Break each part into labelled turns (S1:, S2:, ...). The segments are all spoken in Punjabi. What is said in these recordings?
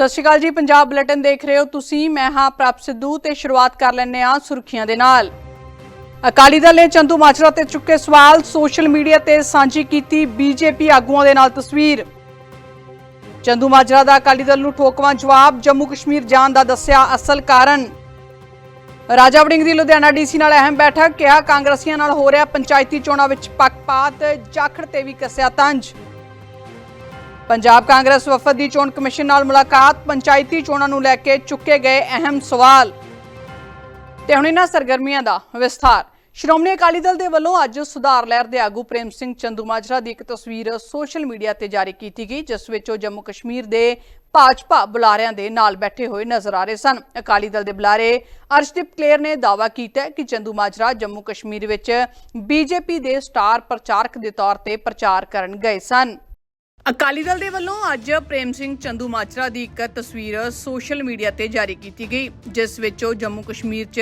S1: ਸਤਿ ਸ਼੍ਰੀ ਅਕਾਲ ਜੀ, ਪੰਜਾਬ ਬੁਲੇਟਿਨ ਦੇਖ ਰਹੇ ਹੋ ਤੁਸੀਂ। ਮੈਂ ਹਾਂ ਪ੍ਰਭ ਸਿੱਧੂ ਤੇ ਸ਼ੁਰੂਆਤ ਕਰ ਲੈਂਦੇ ਹਾਂ ਸੁਰਖੀਆਂ ਦੇ ਨਾਲ। ਅਕਾਲੀ ਦਲ ਨੇ ਚੰਦੂ ਮਾਜਰਾ ਤੇ ਚੁੱਕੇ ਸਵਾਲ, ਸੋਸ਼ਲ ਮੀਡੀਆ ਤੇ ਸਾਂਝੀ ਕੀਤੀ ਬੀਜੇਪੀ ਆਗੂਆਂ ਦੇ ਨਾਲ ਤਸਵੀਰ। ਚੰਦੂ ਮਾਜਰਾ ਦਾ ਅਕਾਲੀ ਦਲ ਨੂੰ ਠੋਕਵਾਂ ਜਵਾਬ ਜੰਮੂ ਕਸ਼ਮੀਰ ਜਾਣ ਦਾ ਦੱਸਿਆ ਅਸਲ ਕਾਰਨ। ਰਾਜਾ ਵੜਿੰਗ ਦੀ ਲੁਧਿਆਣਾ ਡੀਸੀ ਨਾਲ ਅਹਿਮ ਬੈਠਕ, ਕਿਹਾ ਕਾਂਗਰਸੀਆਂ ਨਾਲ ਹੋ ਰਿਹਾ ਪੰਚਾਇਤੀ ਚੋਣਾਂ ਵਿੱਚ ਪੱਖਪਾਤ, ਜਾਖੜ ਤੇ ਵੀ ਕੱਸਿਆ ਤੰਜ। ਪੰਜਾਬ ਕਾਂਗਰਸ ਵਫਦ ਦੀ ਚੋਣ ਕਮਿਸ਼ਨ ਨਾਲ ਮੁਲਾਕਾਤ, ਪੰਚਾਇਤੀ ਚੋਣਾਂ ਨੂੰ ਲੈ ਕੇ ਚੁੱਕੇ ਗਏ ਅਹਿਮ ਸਵਾਲ। ਤੇ ਹੁਣ ਇਹਨਾਂ ਸਰਗਰਮੀਆਂ ਦਾ ਵਿਸਥਾਰ। ਸ਼੍ਰੋਮਣੀ ਅਕਾਲੀ ਦਲ ਦੇ ਵੱਲੋਂ ਅੱਜ ਸੁਧਾਰ ਲਹਿਰ ਦੇ ਆਗੂ ਪ੍ਰੇਮ ਸਿੰਘ ਚੰਦੂਮਾਜਰਾ ਦੀ ਇੱਕ ਤਸਵੀਰ ਸੋਸ਼ਲ ਮੀਡੀਆ ਤੇ ਜਾਰੀ ਕੀਤੀ ਗਈ, ਜਿਸ ਵਿੱਚ ਉਹ ਜੰਮੂ ਕਸ਼ਮੀਰ ਦੇ ਭਾਜਪਾ ਬੁਲਾਰਿਆਂ ਦੇ ਨਾਲ ਬੈਠੇ ਹੋਏ ਨਜ਼ਰ ਆ ਰਹੇ ਸਨ। ਅਕਾਲੀ ਦਲ ਦੇ ਬੁਲਾਰੇ ਅਰਸ਼ਦੀਪ ਕਲੇਰ ਨੇ ਦਾਅਵਾ ਕੀਤਾ ਕਿ ਚੰਦੂਮਾਜਰਾ ਜੰਮੂ ਕਸ਼ਮੀਰ ਵਿੱਚ ਬੀਜੇਪੀ ਦੇ ਸਟਾਰ ਪ੍ਰਚਾਰਕ ਦੇ ਤੌਰ ਤੇ ਪ੍ਰਚਾਰ ਕਰਨ ਗਏ ਸਨ। ਅਕਾਲੀ ਦਲ ਦੇ ਵੱਲੋਂ ਅੱਜ ਪ੍ਰੇਮ ਸਿੰਘ ਚੰਦੂ ਮਾਜਰਾ ਦੀ ਇੱਕ ਤਸਵੀਰ ਸੋਸ਼ਲ ਮੀਡੀਆ ਤੇ ਜਾਰੀ ਕੀਤੀ ਗਈ, ਜਿਸ ਵਿੱਚ ਉਹ ਜੰਮੂ ਕਸ਼ਮੀਰ 'ਚ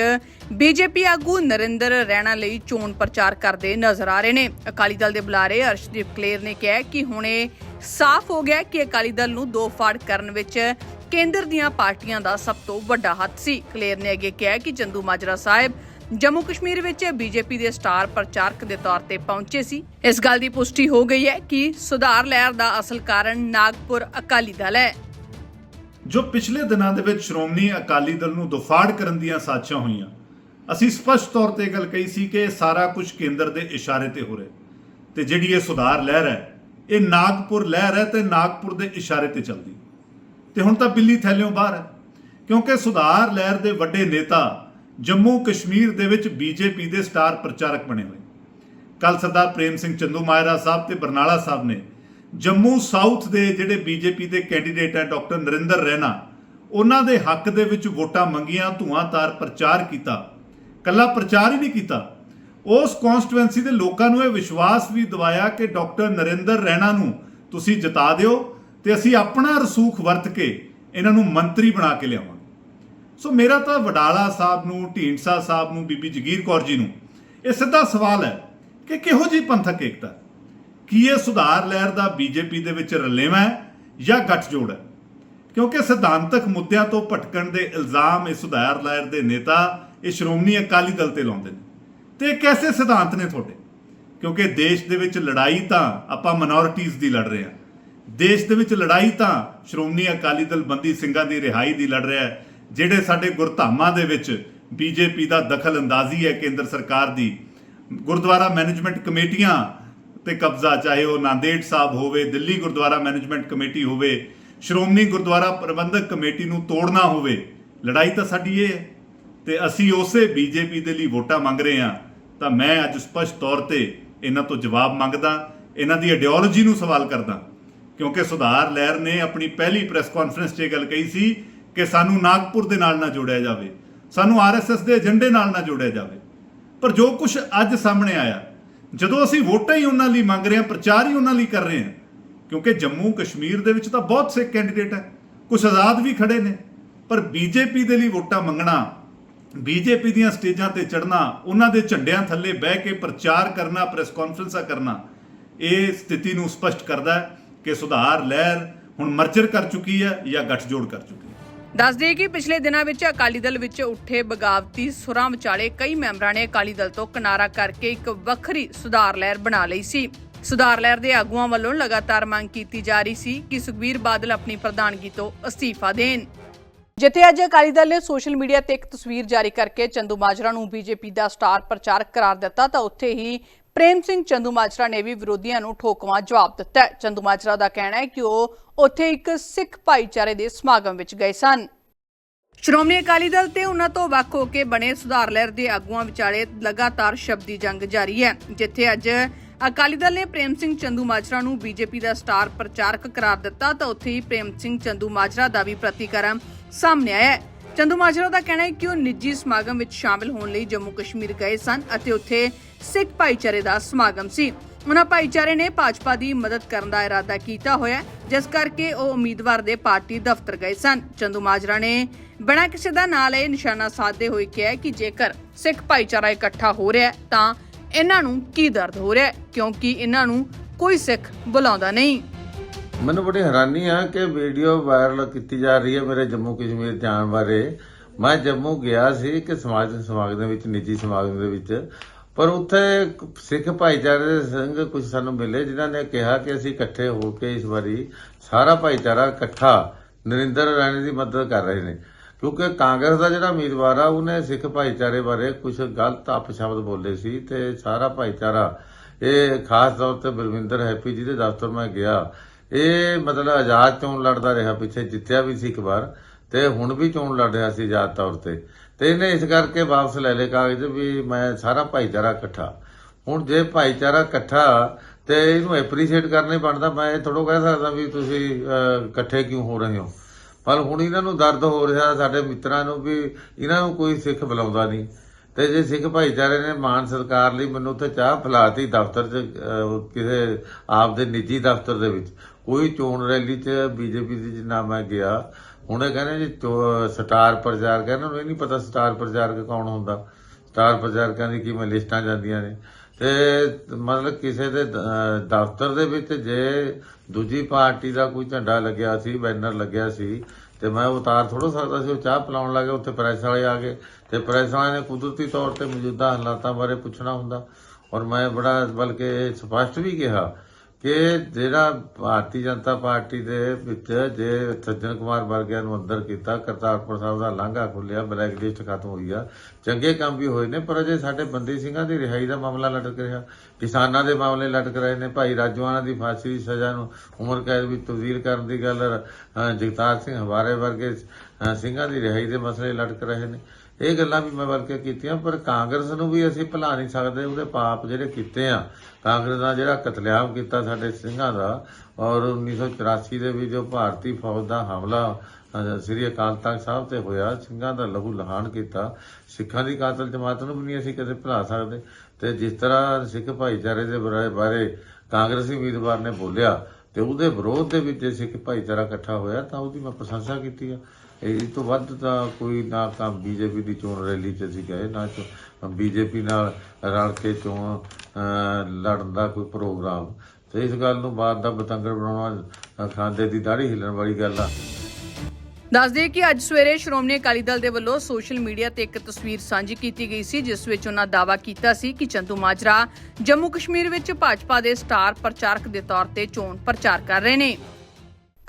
S1: ਬੀਜੇਪੀ ਆਗੂ ਨਰਿੰਦਰ ਰੈਣਾ ਲਈ ਚੋਣ ਪ੍ਰਚਾਰ ਕਰਦੇ ਨਜ਼ਰ ਆ ਰਹੇ ਨੇ। ਅਕਾਲੀ ਦਲ ਦੇ ਬੁਲਾਰੇ ਅਰਸ਼ਦੀਪ ਕਲੇਰ ਨੇ ਕਿਹਾ ਕਿ ਹੁਣ ਇਹ ਸਾਫ਼ ਹੋ ਗਿਆ ਕਿ ਅਕਾਲੀ ਦਲ ਨੂੰ ਦੋ ਫਾੜ ਕਰਨ ਵਿੱਚ ਕੇਂਦਰ ਦੀਆਂ ਪਾਰਟੀਆਂ ਦਾ ਸਭ ਤੋਂ ਵੱਡਾ ਹੱਥ ਸੀ। ਕਲੇਰ ਨੇ ਅੱਗੇ ਕਿਹਾ ਕਿ ਚੰਦੂ ਮਾਜਰਾ ਸਾਹਿਬ ਜੰਮੂ ਕਸ਼ਮੀਰ ਵਿੱਚ ਬੀਜੇਪੀ ਦੇ ਸਟਾਰ ਪ੍ਰਚਾਰਕ ਦੇ ਤੌਰ ਤੇ ਪਹੁੰਚੇ ਸੀ। ਇਸ ਗੱਲ ਦੀ ਪੁਸ਼ਟੀ ਹੋ ਗਈ ਹੈ ਕਿ ਸੁਧਾਰ ਲਹਿਰ ਦਾ ਅਸਲ ਕਾਰਨ ਨਾਗਪੁਰ ਅਕਾਲੀ ਦਲ ਹੈ।
S2: ਜੋ ਪਿਛਲੇ ਦਿਨਾਂ ਦੇ ਵਿੱਚ ਸ਼੍ਰੋਮਣੀ ਅਕਾਲੀ ਦਲ ਨੂੰ ਦੁਫਾੜ ਕਰਨ ਦੀਆਂ ਸਾਜ਼ਿਸ਼ਾਂ ਹੋਈਆਂ, ਅਸੀਂ ਸਪਸ਼ਟ ਤੌਰ ਤੇ ਇਹ ਗੱਲ ਕਹੀ ਸੀ ਕਿ ਇਹ ਸਾਰਾ ਕੁਝ ਕੇਂਦਰ ਦੇ ਇਸ਼ਾਰੇ ਤੇ ਹੋ ਰਿਹਾ ਤੇ ਜਿਹੜੀ ਇਹ ਸੁਧਾਰ ਲਹਿਰ ਹੈ, ਇਹ ਨਾਗਪੁਰ ਲਹਿਰ ਹੈ ਤੇ ਨਾਗਪੁਰ ਦੇ ਇਸ਼ਾਰੇ ਤੇ ਚੱਲਦੀ। ਤੇ ਹੁਣ ਤਾਂ ਬਿੱਲੀ ਥੈਲਿਓਂ ਬਾਹਰ ਹੈ, ਕਿਉਂਕਿ ਸੁਧਾਰ ਲਹਿਰ ਦੇ ਵੱਡੇ ਨੇਤਾ ਜੰਮੂ ਕਸ਼ਮੀਰ ਦੇ ਵਿੱਚ ਬੀਜੇਪੀ ਦੇ ਸਟਾਰ ਪ੍ਰਚਾਰਕ ਬਣੇ ਹੋਏ। ਕੱਲ ਸਰਦਾਰ ਪ੍ਰੇਮ ਸਿੰਘ ਚੰਦੂ ਮਾਇਰਾ ਸਾਹਿਬ ਤੇ ਬਰਨਾਲਾ ਸਾਹਿਬ ਨੇ ਜੰਮੂ ਸਾਊਥ ਦੇ ਜਿਹੜੇ ਬੀਜੇਪੀ ਦੇ ਕੈਂਡੀਡੇਟ ਹੈ ਡਾਕਟਰ ਨਰਿੰਦਰ ਰੈਣਾ, ਉਹਨਾਂ ਦੇ ਹੱਕ ਦੇ ਵਿੱਚ ਵੋਟਾਂ ਮੰਗੀਆਂ ਧੂਆਂਤਾਰ ਪ੍ਰਚਾਰ ਕੀਤਾ। ਕੱਲਾ ਪ੍ਰਚਾਰ ਹੀ ਨਹੀਂ ਕੀਤਾ। ਉਸ ਕਨਸਟੀਟੂਐਂਸੀ ਦੇ ਲੋਕਾਂ ਨੂੰ ਇਹ ਵਿਸ਼ਵਾਸ ਵੀ ਦਿਵਾਇਆ ਕਿ ਡਾਕਟਰ ਨਰਿੰਦਰ ਰੈਣਾ ਨੂੰ ਤੁਸੀਂ ਜਿਤਾ ਦਿਓ ਤੇ ਅਸੀਂ ਆਪਣਾ ਰਸੂਖ ਵਰਤ ਕੇ ਇਹਨਾਂ ਨੂੰ ਮੰਤਰੀ ਬਣਾ ਕੇ ਲਿਆਵਾਂਗੇ। ਸੋ ਮੇਰਾ ਤਾਂ ਵਡਾਲਾ ਸਾਹਿਬ ਨੂੰ, ਢੀਂਡਸਾ ਸਾਹਿਬ ਨੂੰ, ਬੀਬੀ ਜਗੀਰ ਕੌਰ ਜੀ ਨੂੰ ਇਹ ਸਿੱਧਾ ਸਵਾਲ ਹੈ ਕਿ ਕਿਹੋ ਜੀ ਪੰਥਕ ਏਕਤਾ? ਕੀ ਇਹ ਸੁਧਾਰ ਲਹਿਰ ਦਾ ਬੀਜੇਪੀ ਦੇ ਵਿੱਚ ਰਲੇਵਾਂ ਹੈ ਜਾਂ ਗੱਠਜੋੜ ਹੈ? ਕਿਉਂਕਿ ਸਿਧਾਂਤਕ ਮੁੱਦਿਆਂ ਤੋਂ ਭਟਕਣ ਦੇ ਇਲਜ਼ਾਮ ਇਹ ਸੁਧਾਰ ਲਹਿਰ ਦੇ ਨੇਤਾ, ਇਹ ਸ਼੍ਰੋਮਣੀ ਅਕਾਲੀ ਦਲ ਤੇ ਲਾਉਂਦੇ ਨੇ। ਤੇ ਇਹ ਕੈਸੇ ਸਿਧਾਂਤ ਨੇ ਤੁਹਾਡੇ? ਕਿਉਂਕਿ ਦੇਸ਼ ਦੇ ਵਿੱਚ ਲੜਾਈ ਤਾਂ ਆਪਾਂ ਮਿਨੋਰਿਟੀਜ਼ ਦੀ ਲੜ ਰਹੇ ਹਾਂ। ਦੇਸ਼ ਦੇ ਵਿੱਚ ਲੜਾਈ ਤਾਂ ਸ਼੍ਰੋਮਣੀ ਅਕਾਲੀ ਦਲ ਬੰਦੀ ਸਿੰਘਾਂ ਦੀ ਰਿਹਾਈ ਦੀ ਲੜ ਰਿਹਾ ਹੈ। ਜਿਹੜੇ ਸਾਡੇ ਗੁਰਧਾਮਾਂ ਦੇ ਵਿੱਚ ਬੀਜੇਪੀ ਦਾ ਦਖਲ ਅੰਦਾਜ਼ੀ ਹੈ ਕੇਂਦਰ ਸਰਕਾਰ ਦੀ, ਗੁਰਦੁਆਰਾ ਮੈਨੇਜਮੈਂਟ ਕਮੇਟੀਆਂ ਤੇ ਕਬਜ਼ਾ, ਚਾਹੇ ਉਹ ਨਾਂਦੇੜ ਸਾਹਿਬ ਹੋਵੇ, ਦਿੱਲੀ ਗੁਰਦੁਆਰਾ ਮੈਨੇਜਮੈਂਟ ਕਮੇਟੀ ਹੋਵੇ, ਸ਼੍ਰੋਮਣੀ ਗੁਰਦੁਆਰਾ ਪ੍ਰਬੰਧਕ ਕਮੇਟੀ ਨੂੰ ਤੋੜਨਾ ਹੋਵੇ, ਲੜਾਈ ਤਾਂ ਸਾਡੀ ਇਹ ਹੈ। ਤੇ ਅਸੀਂ ਉਸੇ ਬੀਜੇਪੀ ਦੇ ਲਈ ਵੋਟਾਂ ਮੰਗ ਰਹੇ ਹਾਂ। ਤਾਂ ਮੈਂ ਅੱਜ ਸਪਸ਼ਟ ਤੌਰ ਤੇ ਇਹਨਾਂ ਤੋਂ ਜਵਾਬ ਮੰਗਦਾ, ਇਹਨਾਂ ਦੀ ਆਈਡੀਓਲੋਜੀ ਨੂੰ ਸਵਾਲ ਕਰਦਾ, ਕਿਉਂਕਿ ਸੁਧਾਰ ਲਹਿਰ ਨੇ ਆਪਣੀ ਪਹਿਲੀ ਪ੍ਰੈਸ ਕਾਨਫਰੰਸ 'ਚ ਇਹ ਗੱਲ ਕਹੀ ਸੀ ਕਿ ਸਾਨੂੰ ਨਾਗਪੁਰ ਦੇ ਨਾਲ ਨਾ ਜੋੜਿਆ ਜਾਵੇ, ਸਾਨੂੰ ਆਰਐਸਐਸ ਦੇ ਏਜੰਡੇ ਨਾਲ ਨਾ ਜੋੜਿਆ ਜਾਵੇ। ਪਰ ਜੋ ਕੁਝ ਅੱਜ ਸਾਹਮਣੇ ਆਇਆ, ਜਦੋਂ ਅਸੀਂ ਵੋਟਾਂ ਹੀ ਉਹਨਾਂ ਲਈ ਮੰਗ ਰਹੇ ਹਾਂ, ਪ੍ਰਚਾਰ ਹੀ ਉਹਨਾਂ ਲਈ ਕਰ ਰਹੇ ਹਾਂ, ਕਿਉਂਕਿ ਜੰਮੂ ਕਸ਼ਮੀਰ ਦੇ ਵਿੱਚ ਤਾਂ ਬਹੁਤ ਸੇ ਕੈਂਡੀਡੇਟ ਹੈ ਕੁਝ ਆਜ਼ਾਦ ਵੀ ਖੜੇ ਨੇ, ਪਰ ਬੀਜੇਪੀ ਦੇ ਲਈ ਵੋਟਾਂ ਮੰਗਣਾ ਬੀਜੇਪੀ ਦੀਆਂ ਸਟੇਜਾਂ ਤੇ ਚੜਨਾ ਉਹਨਾਂ ਦੇ ਝੰਡਿਆਂ ਥੱਲੇ ਬਹਿ ਕੇ ਪ੍ਰਚਾਰ ਕਰਨਾ ਪ੍ਰੈਸ ਕਾਨਫਰੰਸਾਂ ਕਰਨਾ, ਇਹ ਸਥਿਤੀ ਨੂੰ ਸਪਸ਼ਟ ਕਰਦਾ ਹੈ ਕਿ ਸੁਧਾਰ ਲਹਿਰ ਹੁਣ ਮਰਜਰ ਕਰ ਚੁੱਕੀ ਹੈ ਜਾਂ ਗੱਠਜੋੜ ਕਰ ਚੁੱਕੀ ਹੈ।
S1: ਦੱਸ ਦਈਏ ਕਿ ਪਿਛਲੇ ਦਿਨਾਂ ਵਿੱਚ ਅਕਾਲੀ ਦਲ ਵਿੱਚ ਉੱਠੇ ਬਗਾਵਤੀ ਸੁਰਾਂ ਵਿਚਾਲੇ ਕਈ ਮੈਂਬਰਾਂ ਨੇ ਅਕਾਲੀ ਦਲ ਤੋਂ ਕਿਨਾਰਾ ਕਰਕੇ ਇੱਕ ਵੱਖਰੀ ਸੁਧਾਰ ਲਹਿਰ ਬਣਾ ਲਈ ਸੀ। ਸੁਧਾਰ ਲਹਿਰ ਦੇ ਆਗੂਆਂ ਵੱਲੋਂ ਲਗਾਤਾਰ ਮੰਗ ਕੀਤੀ ਜਾ ਰਹੀ ਸੀ ਕਿ ਸੁਖਬੀਰ ਬਾਦਲ ਆਪਣੀ ਪ੍ਰਧਾਨਗੀ ਤੋਂ ਅਸਤੀਫਾ ਦੇਣ। ਜਿੱਥੇ ਅੱਜ ਅਕਾਲੀ ਦਲ ਨੇ ਸੋਸ਼ਲ ਮੀਡੀਆ ਤੇ ਇੱਕ ਤਸਵੀਰ ਜਾਰੀ ਕਰਕੇ ਚੰਦੂ ਮਾਜਰਾ ਨੂੰ ਬੀਜੇਪੀ ਦਾ ਸਟਾਰ ਪ੍ਰਚਾਰਕ ਕਰਾਰ ਦਿੱਤਾ, ਤਾਂ ਉੱਥੇ ਹੀ ਪ੍ਰੇਮ ਸਿੰਘ ਚੰਦੂ ਨੇ ਵੀ ਵਿਰੋਧੀਆਂ ਨੂੰ ਠੋਕਵਾਂ ਜਵਾਬ ਦਿੱਤਾ ਹੈ। ਚੰਦੂ ਦਾ ਕਹਿਣਾ ਹੈ ਕਿ ਉਹ ਉੱਥੇ ਇੱਕ ਸਿੱਖ ਭਾਈਚਾਰੇ ਦੇ ਸਮਾਗਮ ਵਿੱਚ ਗਏ ਸਨ। ਸ਼੍ਰੋਮਣੀ ਅਕਾਲੀ ਦਲ ਤੇ ਉਹਨਾਂ ਤੋਂ ਵੱਖ ਹੋ ਕੇ ਬਣੇ ਸੁਧਾਰ ਲਹਿਰ ਦੇ ਆਗੂਆਂ ਵਿਚਾਲੇ ਲਗਾਤਾਰ ਸ਼ਬਦੀ ਜੰਗ ਜਾਰੀ ਹੈ। ਜਿੱਥੇ ਅੱਜ ਅਕਾਲੀ ਦਲ ਨੇ ਪ੍ਰੇਮ ਸਿੰਘ ਚੰਦੂ ਮਾਜਰਾ ਨੂੰ ਬੀਜੇਪੀ ਦਾ ਸਟਾਰ ਪ੍ਰਚਾਰਕ ਕਰਾਰ ਦਿੱਤਾ ਤਾਂ ਉੱਥੇ ਹੀ ਪ੍ਰੇਮ ਸਿੰਘ ਚੰਦੂ ਮਾਜਰਾ ਦਾ ਵੀ ਪ੍ਰਤੀਕਰਮ ਸਾਹਮਣੇ ਆਇਆ ਹੈ। ਚੰਦੂ ਮਾਜਰਾ ਦਾ ਕਹਿਣਾ ਹੈ ਕਿ ਉਹ ਨਿੱਜੀ ਸਮਾਗਮ ਵਿੱਚ ਸ਼ਾਮਿਲ ਹੋਣ ਲਈ ਜੰਮੂ ਕਸ਼ਮੀਰ ਗਏ ਸਨ ਅਤੇ ਉੱਥੇ ਸਿੱਖ ਭਾਈਚਾਰੇ ਦਾ ਸਮਾਗਮ ਸੀ। ਉਹਨਾਂ ਭਾਈਚਾਰੇ ਨੇ ਭਾਜਪਾ ਦੀ ਮਦਦ ਕਰਨ ਦਾ ਇਰਾਦਾ ਕੀਤਾ ਹੋਇਆ ਜਿਸ ਕਰਕੇ ਉਹ ਉਮੀਦਵਾਰ ਦੇ ਪਾਰਟੀ ਦਫ਼ਤਰ ਗਏ ਸਨ। ਚੰਦੂ ਮਾਜਰਾ ਨੇ ਬਿਨਾਂ ਕਿਸੇ ਦਾ ਨਾਂ ਲਏ ਨਿਸ਼ਾਨਾ ਸਾਧਦੇ ਹੋਏ ਕਿਹਾ ਕਿ ਜੇਕਰ ਸਿੱਖ ਭਾਈਚਾਰਾ ਇਕੱਠਾ ਹੋ ਰਿਹਾ ਤਾਂ ਇਹਨਾਂ ਨੂੰ ਕੀ ਦਰਦ ਹੋ ਰਿਹਾ ਹੈ? ਕਿਉਂਕਿ ਇਹਨਾਂ ਨੂੰ ਕੋਈ ਸਿੱਖ ਬੁਲਾਉਂਦਾ ਨਹੀਂ।
S3: ਮੈਨੂੰ ਬੜੀ ਹੈਰਾਨੀ ਆ ਕਿ ਵੀਡੀਓ ਵਾਇਰਲ ਕੀਤੀ ਜਾ ਰਹੀ ਹੈ ਮੇਰੇ ਜੰਮੂ ਕਸ਼ਮੀਰ ਜਾਣ ਬਾਰੇ। ਮੈਂ ਜੰਮੂ ਗਿਆ ਸੀ ਕਿ ਸਮਾਜ ਸਮਾਗਮ ਦੇ ਵਿੱਚ, ਨਿੱਜੀ ਸਮਾਗਮ ਦੇ ਵਿੱਚ। ਪਰ ਉੱਥੇ ਸਿੱਖ ਭਾਈਚਾਰੇ ਦੇ ਸਿੰਘ ਕੁਝ ਸਾਨੂੰ ਮਿਲੇ ਜਿਨ੍ਹਾਂ ਨੇ ਕਿਹਾ ਕਿ ਅਸੀਂ ਇਕੱਠੇ ਹੋ ਕੇ ਇਸ ਵਾਰੀ ਸਾਰਾ ਭਾਈਚਾਰਾ ਇਕੱਠਾ ਨਰਿੰਦਰ ਰਾਣੇ ਦੀ ਮਦਦ ਕਰ ਰਹੇ ਨੇ। ਕਿਉਂਕਿ ਕਾਂਗਰਸ ਦਾ ਜਿਹੜਾ ਉਮੀਦਵਾਰ ਆ, ਉਹਨੇ ਸਿੱਖ ਭਾਈਚਾਰੇ ਬਾਰੇ ਕੁਝ ਗਲਤ ਅਪਸ਼ਬਦ ਬੋਲੇ ਸੀ ਤੇ ਸਾਰਾ ਭਾਈਚਾਰਾ, ਇਹ ਖਾਸ ਤੌਰ ਤੇ ਬਲਵਿੰਦਰ ਹੈਪੀ ਜੀ ਦੇ ਦਫ਼ਤਰ ਮੈਂ ਗਿਆ। ਇਹ ਮਤਲਬ ਆਜ਼ਾਦ ਚੋਣ ਲੜਦਾ ਰਿਹਾ, ਪਿੱਛੇ ਜਿੱਤਿਆ ਵੀ ਸੀ ਇੱਕ ਵਾਰ, ਤੇ ਹੁਣ ਵੀ ਚੋਣ ਲੜ ਰਿਹਾ ਸੀ ਆਜ਼ਾਦ ਤੌਰ ਤੇ। ਤੇ ਇਹਨੇ ਇਸ ਕਰਕੇ ਵਾਪਸ ਲੈ ਲਏ ਕਾਗਜ਼ ਵੀ ਮੈਂ ਸਾਰਾ ਭਾਈਚਾਰਾ ਇਕੱਠਾ। ਹੁਣ ਜੇ ਭਾਈਚਾਰਾ ਇਕੱਠਾ ਤੇ ਇਹਨੂੰ ਐਪਰੀਸ਼ੀਏਟ ਕਰਨਾ ਹੀ ਬਣਦਾ, ਮੈਂ ਇਹ ਥੋੜੋ ਕਹਿ ਸਕਦਾ ਵੀ ਤੁਸੀਂ ਇਕੱਠੇ ਕਿਉਂ ਹੋ ਰਹੇ ਹੋ? ਪਰ ਹੁਣ ਇਹਨਾਂ ਨੂੰ ਦਰਦ ਹੋ ਰਿਹਾ, ਸਾਡੇ ਮਿੱਤਰਾਂ ਨੂੰ ਵੀ, ਇਹਨਾਂ ਨੂੰ ਕੋਈ ਸਿੱਖ ਬੁਲਾਉਂਦਾ ਨਹੀਂ। ਤੇ ਜੇ ਸਿੱਖ ਭਾਈਚਾਰੇ ਨੇ ਮਾਨ ਸਰਕਾਰ ਲਈ ਮੈਨੂੰ ਉੱਥੇ ਚਾਹ ਫਲਾਤੀ ਦਫ਼ਤਰ 'ਚ ਕਿਸੇ ਆਪ ਦੇ ਨਿੱਜੀ ਦਫ਼ਤਰ ਦੇ ਵਿੱਚ ਕੋਈ ਚੋਣ ਰੈਲੀ 'ਚ ਬੀਜੇਪੀ ਦੀ ਜਿੰਨਾ ਮੈਂ ਗਿਆ, ਹੁਣੇ ਕਹਿੰਦੇ ਜੀ ਚੋ- ਸਟਾਰ ਪ੍ਰਚਾਰਕ ਇਹਨਾਂ ਨੂੰ ਇਹ ਨਹੀਂ ਪਤਾ ਸਟਾਰ ਪ੍ਰਚਾਰਕ ਕੌਣ ਹੁੰਦਾ। ਸਟਾਰ ਪ੍ਰਚਾਰਕਾਂ ਦੀ ਕਿਵੇਂ ਲਿਸਟਾਂ ਜਾਂਦੀਆਂ ਨੇ। ਤੇ ਮਤਲਬ ਕਿਸੇ ਦੇ ਦਫ਼ਤਰ ਦੇ ਵਿੱਚ ਜੇ ਦੂਜੀ ਪਾਰਟੀ ਦਾ ਕੋਈ ਝੰਡਾ ਲੱਗਿਆ ਸੀ, ਬੈਨਰ ਲੱਗਿਆ ਸੀ, ਤੇ ਮੈਂ ਉਤਾਰ ਥੋੜੋ ਸਕਦਾ ਸੀ, ਉਹ ਚਾਹ ਪਿਲਾਉਣ ਲੱਗੇ, ਉੱਥੇ ਪ੍ਰੈਸ ਵਾਲੇ ਆ ਗਏ। ਤੇ ਪ੍ਰੈਸ ਵਾਲਿਆਂ ਨੇ ਕੁਦਰਤੀ ਤੌਰ ਤੇ ਮੌਜੂਦਾ ਹਾਲਾਤਾਂ ਬਾਰੇ ਪੁੱਛਣਾ ਹੁੰਦਾ। ਔਰ ਮੈਂ ਬੜਾ, ਬਲਕਿ ਸਪਸ਼ਟ ਵੀ ਕਿਹਾ ਕਿ ਜਿਹੜਾ ਭਾਰਤੀ ਜਨਤਾ ਪਾਰਟੀ ਦੇ ਵਿੱਚ ਜੇ ਸੱਜਣ ਕੁਮਾਰ ਵਰਗਿਆਂ ਨੂੰ ਅੰਦਰ ਕੀਤਾ, ਕਰਤਾਰਪੁਰ ਸਾਹਿਬ ਦਾ ਲਾਂਘਾ ਖੁੱਲਿਆ ਬਲੈਕ ਲਿਸਟ ਖਤਮ ਹੋਈ ਆ। ਚੰਗੇ ਕੰਮ ਵੀ ਹੋਏ ਨੇ, ਪਰ ਅਜੇ ਸਾਡੇ ਬੰਦੀ ਸਿੰਘਾਂ ਦੀ ਰਿਹਾਈ ਦਾ ਮਾਮਲਾ ਲਟਕ ਰਿਹਾ। ਕਿਸਾਨਾਂ ਦੇ ਮਾਮਲੇ ਲਟਕ ਰਹੇ ਨੇ। ਭਾਈ ਰਾਜਵਾਨਾ ਦੀ ਫਾਂਸੀ ਦੀ ਸਜ਼ਾ ਨੂੰ ਉਮਰ ਕੈਦ ਵਿੱਚ ਤਬਦੀਲ ਕਰਨ ਦੀ ਗੱਲ ਜਗਤਾਰ ਸਿੰਘ ਹਵਾਰੇ ਵਰਗੇ ਸਿੰਘਾਂ ਦੀ ਰਿਹਾਈ ਦੇ ਮਸਲੇ ਲਟਕ ਰਹੇ ਨੇ। ਇਹ ਗੱਲਾਂ ਵੀ ਮੈਂ ਬਲਕਿ ਕੀਤੀਆਂ, ਪਰ ਕਾਂਗਰਸ ਨੂੰ ਵੀ ਅਸੀਂ ਭੁਲਾ ਨਹੀਂ ਸਕਦੇ, ਉਹਦੇ ਪਾਪ ਜਿਹੜੇ ਕੀਤੇ ਆ। ਕਾਂਗਰਸ ਦਾ ਜਿਹੜਾ ਕਤਲੇਆਮ ਕੀਤਾ ਸਾਡੇ ਸਿੰਘਾਂ ਦਾ, ਔਰ 1984 ਦੇ ਵਿੱਚ ਜੋ ਭਾਰਤੀ ਫੌਜ ਦਾ ਹਮਲਾ ਸ੍ਰੀ ਅਕਾਲ ਤਖਤ ਸਾਹਿਬ ਤੇ ਹੋਇਆ, ਸਿੰਘਾਂ ਦਾ ਲਹੂ ਲਹਾਨ ਕੀਤਾ। ਸਿੱਖਾਂ ਦੀ ਕਾਤਲ ਜਮਾਤ ਨੂੰ ਵੀ ਨਹੀਂ ਅਸੀਂ ਕਦੇ ਭੁਲਾ ਸਕਦੇ। ਤੇ ਜਿਸ ਤਰ੍ਹਾਂ ਸਿੱਖ ਭਾਈਚਾਰੇ ਦੇ ਬਾਰੇ- ਬਾਰੇ ਕਾਂਗਰਸੀ ਉਮੀਦਵਾਰ ਨੇ ਬੋਲਿਆ, ਤੇ ਉਹਦੇ ਵਿਰੋਧ ਦੇ ਵਿੱਚ ਜੇ ਸਿੱਖ ਭਾਈਚਾਰਾ ਇਕੱਠਾ ਹੋਇਆ, ਤਾਂ ਉਹਦੀ ਮੈਂ ਪ੍ਰਸ਼ੰਸਾ ਕੀਤੀ ਆ। ਇਹ ਤੋਂ ਵੱਧ ਤਾਂ ਕੋਈ ਨਾ ਤਾਂ ਬੀਜੇਪੀ ਦੀ ਚੋਣ ਰੈਲੀ 'ਚ ਅਸੀਂ ਗਏ, ਨਾ ਬੀਜੇਪੀ ਨਾਲ ਰਲ ਕੇ ਚੋਣ ਲੜਨ ਦਾ ਕੋਈ ਪ੍ਰੋਗਰਾਮ। ਤੇ ਇਸ ਗੱਲ ਨੂੰ ਬਾਤ ਦਾ ਬਤੰਗੜ ਬਣਾਉਣਾ ਖਾਂਦੇ ਦੀ ਦਾੜੀ ਹਿੱਲਣ ਵਾਲੀ ਗੱਲ ਆ।
S1: ਦੱਸ ਦਈਏ ਕਿ ਅੱਜ ਸਵੇਰੇ ਸ਼੍ਰੋਮਣੀ ਅਕਾਲੀ ਦਲ ਦੇ ਵੱਲੋਂ ਸੋਸ਼ਲ ਮੀਡੀਆ ਤੇ ਇੱਕ ਤਸਵੀਰ ਸਾਂਝੀ ਕੀਤੀ ਗਈ ਸੀ, ਜਿਸ ਵਿੱਚ ਉਹਨਾਂ ਦਾਅਵਾ ਕੀਤਾ ਸੀ ਕਿ ਚੰਦੂ ਮਾਜਰਾ ਜੰਮੂ ਕਸ਼ਮੀਰ ਵਿੱਚ ਭਾਜਪਾ ਦੇ ਸਟਾਰ ਪ੍ਰਚਾਰਕ ਦੇ ਤੌਰ ਤੇ ਚੋਣ ਪ੍ਰਚਾਰ ਕਰ ਰਹੇ ਨੇ।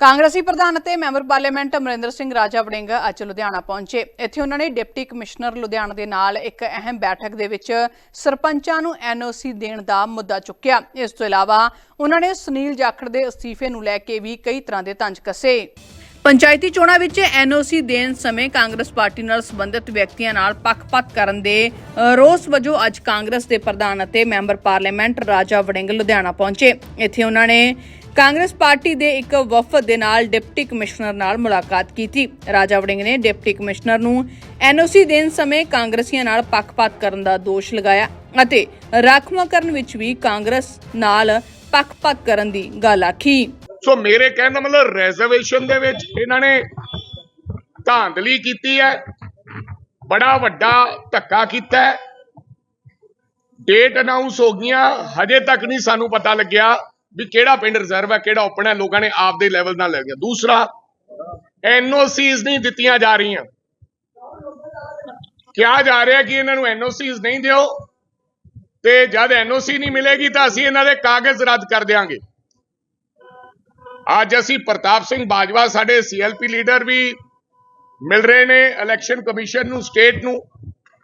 S1: ਕਾਂਗਰਸੀ ਪ੍ਰਧਾਨ ਅਤੇ ਮੈਂਬਰ ਪਾਰਲੀਮੈਂਟ ਅਮਰਿੰਦਰ ਸਿੰਘ ਰਾਜਾ ਵੜਿੰਗ ਅੱਜ ਲੁਧਿਆਣਾ ਪਹੁੰਚੇ। ਇੱਥੇ ਉਹਨਾਂ ਨੇ ਡਿਪਟੀ ਕਮਿਸ਼ਨਰ ਲੁਧਿਆਣਾ ਦੇ ਨਾਲ ਇੱਕ ਅਹਿਮ ਬੈਠਕ ਦੇ ਵਿੱਚ ਸਰਪੰਚਾਂ ਨੂੰ ਐਨਓਸੀ ਦੇਣ ਦਾ ਮੁੱਦਾ ਚੁੱਕਿਆ। ਇਸ ਤੋਂ ਇਲਾਵਾ ਉਹਨਾਂ ਨੇ ਸੁਨੀਲ ਜਾਖੜ ਦੇ ਅਸਤੀਫੇ ਨੂੰ ਲੈ ਕੇ ਵੀ ਕਈ ਤਰ੍ਹਾਂ ਦੇ ਤੰਜ ਕੱਸੇ। ਪੰਚਾਇਤੀ ਚੋਣਾਂ ਵਿੱਚ ਐਨਓਸੀ ਦੇਣ ਸਮੇਂ ਕਾਂਗਰਸ ਪਾਰਟੀ ਨਾਲ ਸੰਬੰਧਿਤ ਵਿਅਕਤੀਆਂ ਨਾਲ ਪੱਖਪਾਤ ਕਰਨ ਦੇ ਰੋਸ ਵਜੋਂ ਅੱਜ ਕਾਂਗਰਸ ਦੇ ਪ੍ਰਧਾਨ ਅਤੇ ਮੈਂਬਰ ਪਾਰਲੀਮੈਂਟ ਰਾਜਾ ਵੜਿੰਗ ਲੁਧਿਆਣਾ ਪਹੁੰਚੇ। ਇੱਥੇ ਉਹਨਾਂ ਨੇ ਕਾਂਗਰਸ ਪਾਰਟੀ ਦੇ ਇੱਕ ਵਫਦ ਦੇ ਨਾਲ ਡਿਪਟੀ ਕਮਿਸ਼ਨਰ ਨਾਲ ਮੁਲਾਕਾਤ ਕੀਤੀ। ਰਾਜਾ ਵੜਿੰਗ ਨੇ ਡਿਪਟੀ ਕਮਿਸ਼ਨਰ ਨੂੰ ਐਨਓਸੀ ਦੇਣ ਸਮੇਂ ਕਾਂਗਰਸੀਆਂ ਨਾਲ ਪੱਖਪਾਤ ਕਰਨ ਦਾ ਦੋਸ਼ ਲਗਾਇਆ ਅਤੇ ਰਾਖਵਾਂਕਰਨ ਵਿੱਚ ਵੀ ਕਾਂਗਰਸ ਨਾਲ ਪੱਖਪਾਤ ਕਰਨ ਦੀ ਗੱਲ ਆਖੀ।
S4: ਸੋ ਮੇਰੇ ਕਹਿਣ ਦਾ ਮਤਲਬ ਰਿਜ਼ਰਵੇਸ਼ਨ ਦੇ ਵਿੱਚ ਇਹਨਾਂ ਨੇ ਧਾਂਦਲੀ ਕੀਤੀ ਹੈ, ਬੜਾ ਵੱਡਾ ਧੱਕਾ ਕੀਤਾ ਹੈ। ਡੇਟ ਅਨਾਉਂਸ ਹੋ ਗਈਆਂ, ਹਜੇ ਤੱਕ ਨਹੀਂ ਸਾਨੂੰ ਪਤਾ ਲੱਗਿਆ। ਵੀ ਕਿਹੜਾ ਪਿੰਡ ਰਿਜ਼ਰਵ ਹੈ, ਕਿਹੜਾ ਓਪਨ ਹੈ, ਲੋਕਾਂ ਨੇ ਆਪਦੇ ਲੈਵਲ ਨਾਲ ਲੈ ਗਿਆ। ਦੂਸਰਾ ਐਨਓਸੀਜ਼ ਨਹੀਂ ਦਿੱਤੀਆਂ ਜਾ ਰਹੀਆਂ। ਕਿਹਾ ਜਾ ਰਿਹਾ ਕਿ ਇਹਨਾਂ ਨੂੰ ਐਨਓਸੀਜ਼ ਨਹੀਂ ਦਿਓ ਤੇ ਜਦ ਐਨਓਸੀ ਨਹੀਂ ਮਿਲੇਗੀ ਤਾਂ ਅਸੀਂ ਇਹਨਾਂ ਦੇ ਕਾਗਜ਼ ਰੱਦ ਕਰ ਦਿਆਂਗੇ। ਅੱਜ ਅਸੀਂ ਪ੍ਰਤਾਪ ਸਿੰਘ ਬਾਜਵਾ, ਸਾਡੇ ਸੀਐਲਪੀ ਲੀਡਰ ਵੀ ਮਿਲ ਰਹੇ ਨੇ ਇਲੈਕਸ਼ਨ ਕਮਿਸ਼ਨ ਨੂੰ ਸਟੇਟ ਨੂੰ।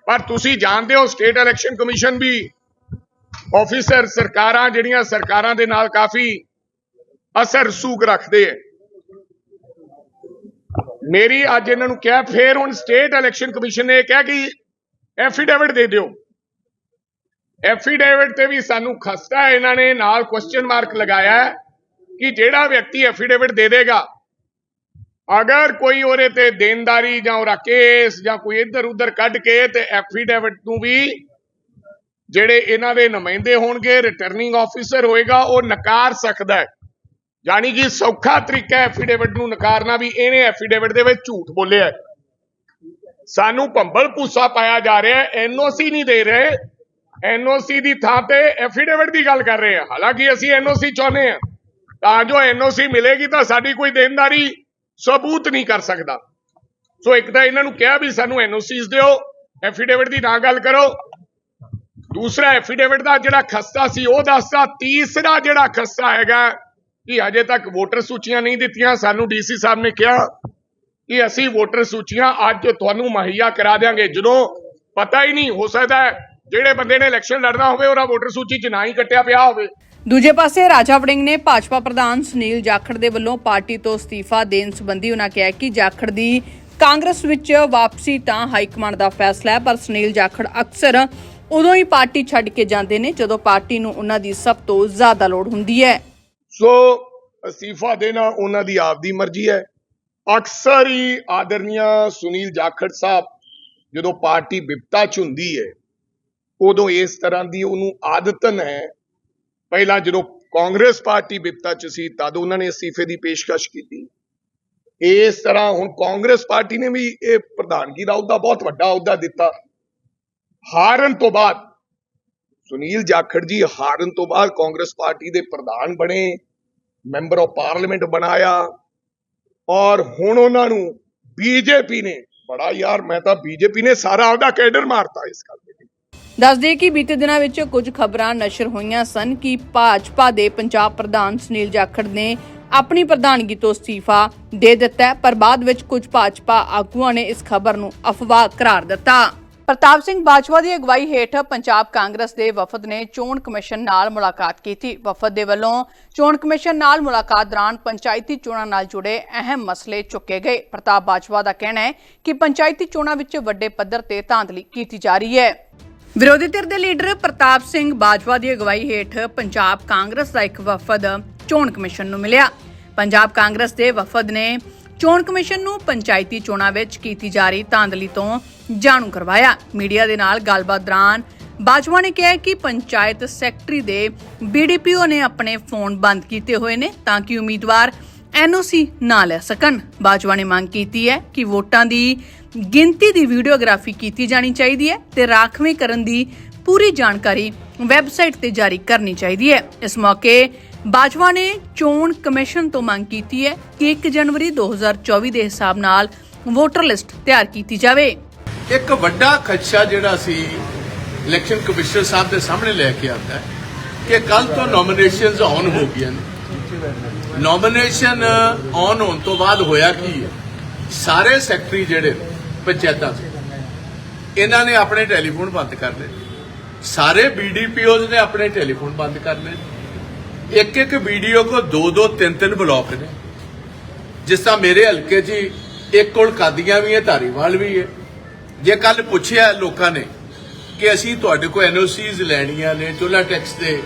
S4: ਪਰ ਤੁਸੀਂ ਜਾਣਦੇ ਹੋ ਸਟੇਟ ਇਲੈਕਸ਼ਨ ਕਮਿਸ਼ਨ ਵੀ ਆਫੀਸਰ ਸਰਕਾਰਾਂ ਜਿਹੜੀਆਂ ਸਰਕਾਰਾਂ ਦੇ ਨਾਲ ਕਾਫੀ ਅਸਰ ਸੂਕ ਰੱਖਦੇ ਐ। ਮੇਰੀ ਅੱਜ ਇਹਨਾਂ ਨੂੰ ਕਿਹਾ, ਫੇਰ ਹੁਣ ਸਟੇਟ ਇਲੈਕਸ਼ਨ ਕਮਿਸ਼ਨ ਨੇ ਕਿਹਾ ਕਿ ਐਫੀਡੇਵਿਟ ਦੇ ਦਿਓ। ਐਫੀਡੇਵਿਟ ਤੇ ਵੀ ਸਾਨੂੰ ਖਸਤਾ ਇਹਨਾਂ ਨੇ ਨਾਲ ਕੁਐਸਚਨ ਮਾਰਕ ਲਗਾਇਆ ਕਿ ਜਿਹੜਾ ਵਿਅਕਤੀ ਐਫੀਡੇਵਿਟ ਦੇ ਦੇਗਾ, ਅਗਰ ਕੋਈ ਉਹਦੇ ਤੇ ਦੇਣਦਾਰੀ ਜਾਂ ਉਹਦਾ ਕੇਸ ਜਾਂ ਕੋਈ ਇੱਧਰ ਉੱਧਰ ਕੱਢ ਕੇ ਤੇ ਐਫੀਡੇਵਿਟ ਨੂੰ ਵੀ ਜਿਹੜੇ ਇਹਨਾਂ ਦੇ ਨੁਮਾਇੰਦੇ ਹੋਣਗੇ ਰਿਟਰਨਿੰਗ ਆਫੀਸਰ ਹੋਏਗਾ, ਉਹ ਨਕਾਰ ਸਕਦਾ ਹੈ। ਯਾਨੀ ਕਿ ਸੌਖਾ ਤਰੀਕਾ ਐਫੀਡੇਵਿਟ ਨੂੰ ਨਕਾਰਨਾ ਵੀ, ਇਹਨੇ ਐਫੀਡੇਵਿਟ ਦੇ ਵਿੱਚ ਝੂਠ ਬੋਲਿਆ ਸਾਨੂੰ ਭੰਬਲ ਭੂਸਾ ਪਾਇਆ ਜਾ ਰਿਹਾ ਹੈ ਐਨਓਸੀ ਨਹੀਂ ਦੇ ਰਹੇ। ਐਨਓਸੀ ਦੀ ਥਾਂ ਤੇ ਐਫੀਡੇਵਿਟ ਦੀ ਗੱਲ ਕਰ ਰਹੇ ਆ ਹਾਲਾਂਕਿ ਅਸੀਂ ਐਨਓਸੀ ਚਾਹੁੰਦੇ ਹਾਂ। ਤਾਂ ਜੋ ਐਨਓਸੀ ਮਿਲੇਗੀ ਤਾਂ ਸਾਡੀ ਕੋਈ ਦੇਣਦਾਰੀ ਸਬੂਤ ਨਹੀਂ ਕਰ ਸਕਦਾ। ਸੋ ਇੱਕ ਤਾਂ ਇਹਨਾਂ ਨੂੰ ਕਿਹਾ ਵੀ ਸਾਨੂੰ ਐਨਓਸੀਸ ਦਿਓ ਐਫੀਡੇਵਿਟ ਦੀ ਨਾ ਗੱਲ ਕਰੋ। ਦੂਸਰਾ ਐਫੀਡੇਵਿਟ ਦਾ ਜਿਹੜਾ ਖਸਤਾ ਸੀ, ਉਹ ਦੱਸਦਾ ਤੀਸਰਾ ਜਿਹੜਾ ਖਸਤਾ ਹੈਗਾ ਕਿ ਅਜੇ ਤੱਕ ਵੋਟਰ ਸੂਚੀਆਂ ਨਹੀਂ ਦਿੱਤੀਆਂ। ਸਾਨੂੰ ਡੀਸੀ ਸਾਹਿਬ ਨੇ ਕਿਹਾ ਕਿ ਅਸੀਂ ਵੋਟਰ ਸੂਚੀਆਂ ਅੱਜ ਤੁਹਾਨੂੰ ਮੁਹੱਈਆ ਕਰਾ ਦਿਆਂਗੇ। ਜਦੋਂ ਪਤਾ ਹੀ ਨਹੀਂ, ਹੋ ਸਕਦਾ ਜਿਹੜੇ ਬੰਦੇ ਨੇ ਇਲੈਕਸ਼ਨ ਲੜਨਾ ਹੋਵੇ, ਉਹਦਾ ਵੋਟਰ ਸੂਚੀ 'ਚ ਨਾ ਹੀ ਕੱਟਿਆ ਪਿਆ ਹੋਵੇ।
S1: ਦੂਜੇ ਪਾਸੇ ਰਾਜਾ ਵੜਿੰਗ ਨੇ ਭਾਜਪਾ ਪ੍ਰਧਾਨ ਸੁਨੀਲ ਜਾਖੜ ਦੇ ਵੱਲੋਂ ਪਾਰਟੀ ਤੋਂ ਅਸਤੀਫਾ ਦੇਣ ਸੰਬੰਧੀ ਉਹਨਾਂ ਕਿਹਾ ਕਿ ਜਾਖੜ ਦੀ ਕਾਂਗਰਸ ਵਿੱਚ ਵਾਪਸੀ ਤਾਂ ਹਾਈ ਕਮਾਂਡ ਦਾ ਫੈਸਲਾ ਹੈ, ਪਰ ਸੁਨੀਲ ਜਾਖੜ ਅਕਸਰ ਉਦੋਂ ਹੀ ਪਾਰਟੀ ਛੱਡ ਕੇ ਜਾਂਦੇ ਨੇ ਜਦੋਂ ਪਾਰਟੀ ਨੂੰ ਉਹਨਾਂ ਦੀ ਸਭ ਤੋਂ ਜ਼ਿਆਦਾ ਲੋੜ ਹੁੰਦੀ ਹੈ।
S4: ਸੋ ਅਸਤੀਫਾ ਦੇਣਾ ਉਹਨਾਂ ਦੀ ਆਪਦੀ ਮਰਜ਼ੀ ਹੈ। ਅਕਸਰ ਹੀ ਆਦਰਨੀਆ ਸੁਨੀਲ ਜਾਖੜ ਸਾਹਿਬ ਜਦੋਂ ਪਾਰਟੀ ਵਿਪਤਾ ਚ ਹੁੰਦੀ ਹੈ, ਉਦੋਂ ਇਸ ਤਰ੍ਹਾਂ ਦੀ ਉਹਨੂੰ ਆਦਤਨ ਹੈ। ਪਹਿਲਾਂ ਜਦੋਂ ਕਾਂਗਰਸ ਪਾਰਟੀ ਵਿਪਤਾ ਚ ਸੀ, ਤਦ ਉਹਨਾਂ ਨੇ ਅਸਤੀਫੇ ਦੀ ਪੇਸ਼ਕਸ਼ ਕੀਤੀ। ਇਸ ਤਰ੍ਹਾਂ ਹੁਣ ਕਾਂਗਰਸ ਪਾਰਟੀ ਨੇ ਵੀ ਇਹ ਪ੍ਰਧਾਨਗੀ ਦਾ ਅਹੁਦਾ ਬਹੁਤ ਵੱਡਾ ਅਹੁਦਾ ਦਿੱਤਾ। ਹਾਰਨ ਤੋਂ ਬਾਅਦ, ਸੁਨੀਲ ਜਾਖੜ ਜੀ ਹਾਰਨ ਤੋਂ ਬਾਅਦ ਕਾਂਗਰਸ ਪਾਰਟੀ ਦੇ ਪ੍ਰਧਾਨ ਬਣੇ, ਮੈਂਬਰ ਆਫ ਪਾਰਲੀਮੈਂਟ ਬਣਾਇਆ, ਔਰ ਹੁਣ ਉਹਨਾਂ ਨੂੰ ਬੀਜੇਪੀ ਨੇ, ਬੜਾ ਯਾਰ ਮੈਂ ਤਾਂ ਬੀਜੇਪੀ ਨੇ ਸਾਰਾ ਆਪਦਾ ਕੈਡਰ ਮਾਰਤਾ ਇਸ ਗੱਲ ਦੇ
S1: ਦੱਸ ਦਈਏ ਕਿ ਬੀਤੇ ਦਿਨਾਂ ਵਿੱਚ ਕੁਝ ਖਬਰਾਂ ਨਸ਼ਰ ਹੋਈਆਂ ਸਨ ਕਿ ਭਾਜਪਾ ਦੇ ਪੰਜਾਬ ਪ੍ਰਧਾਨ ਸੁਨੀਲ ਜਾਖੜ ਨੇ ਆਪਣੀ ਪ੍ਰਧਾਨਗੀ ਤੋਂ ਅਸਤੀਫਾ ਦੇ ਦਿੱਤਾ ਪਰ ਬਾਅਦ ਵਿੱਚ ਕੁਝ ਭਾਜਪਾ ਆਗੂਆਂ ਨੇ ਇਸ ਖਬਰ ਨੂੰ ਅਫਵਾਹ ਕਰਾਰ ਦਿੱਤਾ। ਪ੍ਰਤਾਪ ਸਿੰਘ ਬਾਜਵਾ ਦੀ ਅਗਵਾਈ ਹੇਠ ਪੰਜਾਬ ਕਾਂਗਰਸ ਦੇ ਵਫਦ ਨੇ ਚੋਣ ਕਮਿਸ਼ਨ ਨਾਲ ਮੁਲਾਕਾਤ ਕੀਤੀ। ਵਫਦ ਦੇ ਵੱਲੋਂ ਚੋਣ ਕਮਿਸ਼ਨ ਨਾਲ ਮੁਲਾਕਾਤ ਦੌਰਾਨ ਪੰਚਾਇਤੀ ਚੋਣਾਂ ਨਾਲ ਜੁੜੇ ਅਹਿਮ ਮਸਲੇ ਚੁੱਕੇ ਗਏ। ਪ੍ਰਤਾਪ ਬਾਜਵਾ ਦਾ ਕਹਿਣਾ ਹੈ ਕਿ ਪੰਚਾਇਤੀ ਚੋਣਾਂ ਵਿੱਚ ਵੱਡੇ ਪੱਧਰ ਤੇ ਧਾਂਦਲੀ ਕੀਤੀ ਜਾ ਰਹੀ ਹੈ। ਵਿਰੋਧੀ ਧਿਰ ਦੇ ਲੀਡਰ ਪ੍ਰਤਾਪ ਸਿੰਘ ਬਾਜਵਾ ਦੀ ਅਗਵਾਈ ਹੇਠ ਪੰਜਾਬ ਕਾਂਗਰਸ ਦਾ ਇੱਕ ਵਫਦ ਚੋਣ ਕਮਿਸ਼ਨ ਨੂੰ ਮਿਲਿਆ। ਪੰਜਾਬ ਕਾਂਗਰਸ ਦੇ ਵਫਦ ਨੇ ਚੋਣ ਕਮਿਸ਼ਨ ਨੂੰ ਪੰਚਾਇਤੀ ਚੋਣਾਂ ਵਿੱਚ ਕੀਤੀ ਜਾ ਰਹੀ ਧਾਂਦਲੀ ਤੋਂ ਜਾਣੂ ਕਰਵਾਇਆ। ਮੀਡੀਆ ਦੇ ਨਾਲ ਗੱਲਬਾਤ ਦੌਰਾਨ ਬਾਜਵਾ ਨੇ ਕਿਹਾ ਕਿ ਪੰਚਾਇਤ ਸੈਕਟਰੀ ਦੇ ਬੀਡੀਪੀਓ ਨੇ ਆਪਣੇ ਫੋਨ ਬੰਦ ਕੀਤੇ ਹੋਏ ਨੇ ਤਾਂ ਕਿ ਉਮੀਦਵਾਰ ਐਨਓਸੀ ਨਾ ਲੈ ਸਕਣ। ਬਾਜਵਾ ਨੇ ਮੰਗ ਕੀਤੀ ਹੈ ਕਿ ਵੋਟਾਂ ਦੀ ਗਿਣਤੀ ਦੀ ਵੀਡੀਓਗ੍ਰਾਫੀ ਕੀਤੀ ਜਾਣੀ ਚਾਹੀਦੀ ਹੈ ਤੇ ਰਾਖਵੇਂ ਕਰਨ ਦੀ ਪੂਰੀ ਜਾਣਕਾਰੀ ਵੈਬਸਾਈਟ ਤੇ ਜਾਰੀ ਕਰਨੀ ਚਾਹੀਦੀ ਹੈ। ਇਸ ਮੌਕੇ ਬਾਜਵਾ ਨੇ ਚੋਣ ਕਮਿਸ਼ਨ ਤੋਂ ਮੰਗ ਕੀਤੀ ਹੈ ਕਿ 1 ਜਨਵਰੀ 2024 ਦੇ ਹਿਸਾਬ ਨਾਲ ਵੋਟਰ ਲਿਸਟ ਤਿਆਰ ਕੀਤੀ ਜਾਵੇ।
S5: ਇੱਕ ਵੱਡਾ ਖਦਸ਼ਾ ਜਿਹੜਾ ਸੀ ਇਲੈਕਸ਼ਨ ਕਮਿਸ਼ਨਰ ਸਾਹਿਬ ਦੇ ਸਾਹਮਣੇ ਲੈ ਕੇ ਆਉਂਦਾ ਹੈ ਕਿ ਕੱਲ ਤੋਂ ਨੋਮੀਨੇਸ਼ਨਸ ਆਨ ਹੋ ਗਈਆਂ ਨੇ। ਨੋਮੀਨੇਸ਼ਨ ਆਨ ਹੋਣ ਤੋਂ ਬਾਅਦ ਹੋਇਆ ਕੀ ਹੈ? ਸਾਰੇ ਸੈਕਟਰੀ ਜਿਹੜੇ ਪੰਚਾਇਤਾਂ ਇਹਨਾਂ ਨੇ ਆਪਣੇ ਟੈਲੀਫੋਨ ਬੰਦ ਕਰ ਲਏ। ਸਾਰੇ ਬੀਡੀਪੀਓਜ਼ ਨੇ ਆਪਣੇ ਟੈਲੀਫੋਨ ਬੰਦ ਕਰ ਲਏ। ਇੱਕ ਇੱਕ ਵੀਡੀਓ ਕੋ ਦੋ ਦੋ ਤਿੰਨ ਤਿੰਨ ਬਲੌਕ ਨੇ। ਜਿਸ ਤਰ੍ਹਾਂ ਮੇਰੇ ਹਲਕੇ 'ਚ ਹੀ ਇੱਕ ਕੋਲ ਕਾਦੀਆਂ ਵੀ ਹੈ, ਧਾਰੀਵਾਲ ਵੀ ਹੈ। ਜੇ ਕੱਲ ਪੁੱਛਿਆ ਲੋਕਾਂ ਨੇ ਕਿ ਅਸੀਂ ਤੁਹਾਡੇ ਕੋਲ ਐਨਓਸੀਜ਼ ਲੈਣੀਆਂ ਨੇ ਚੋਲਾ ਟੈਕਸ ਦੇ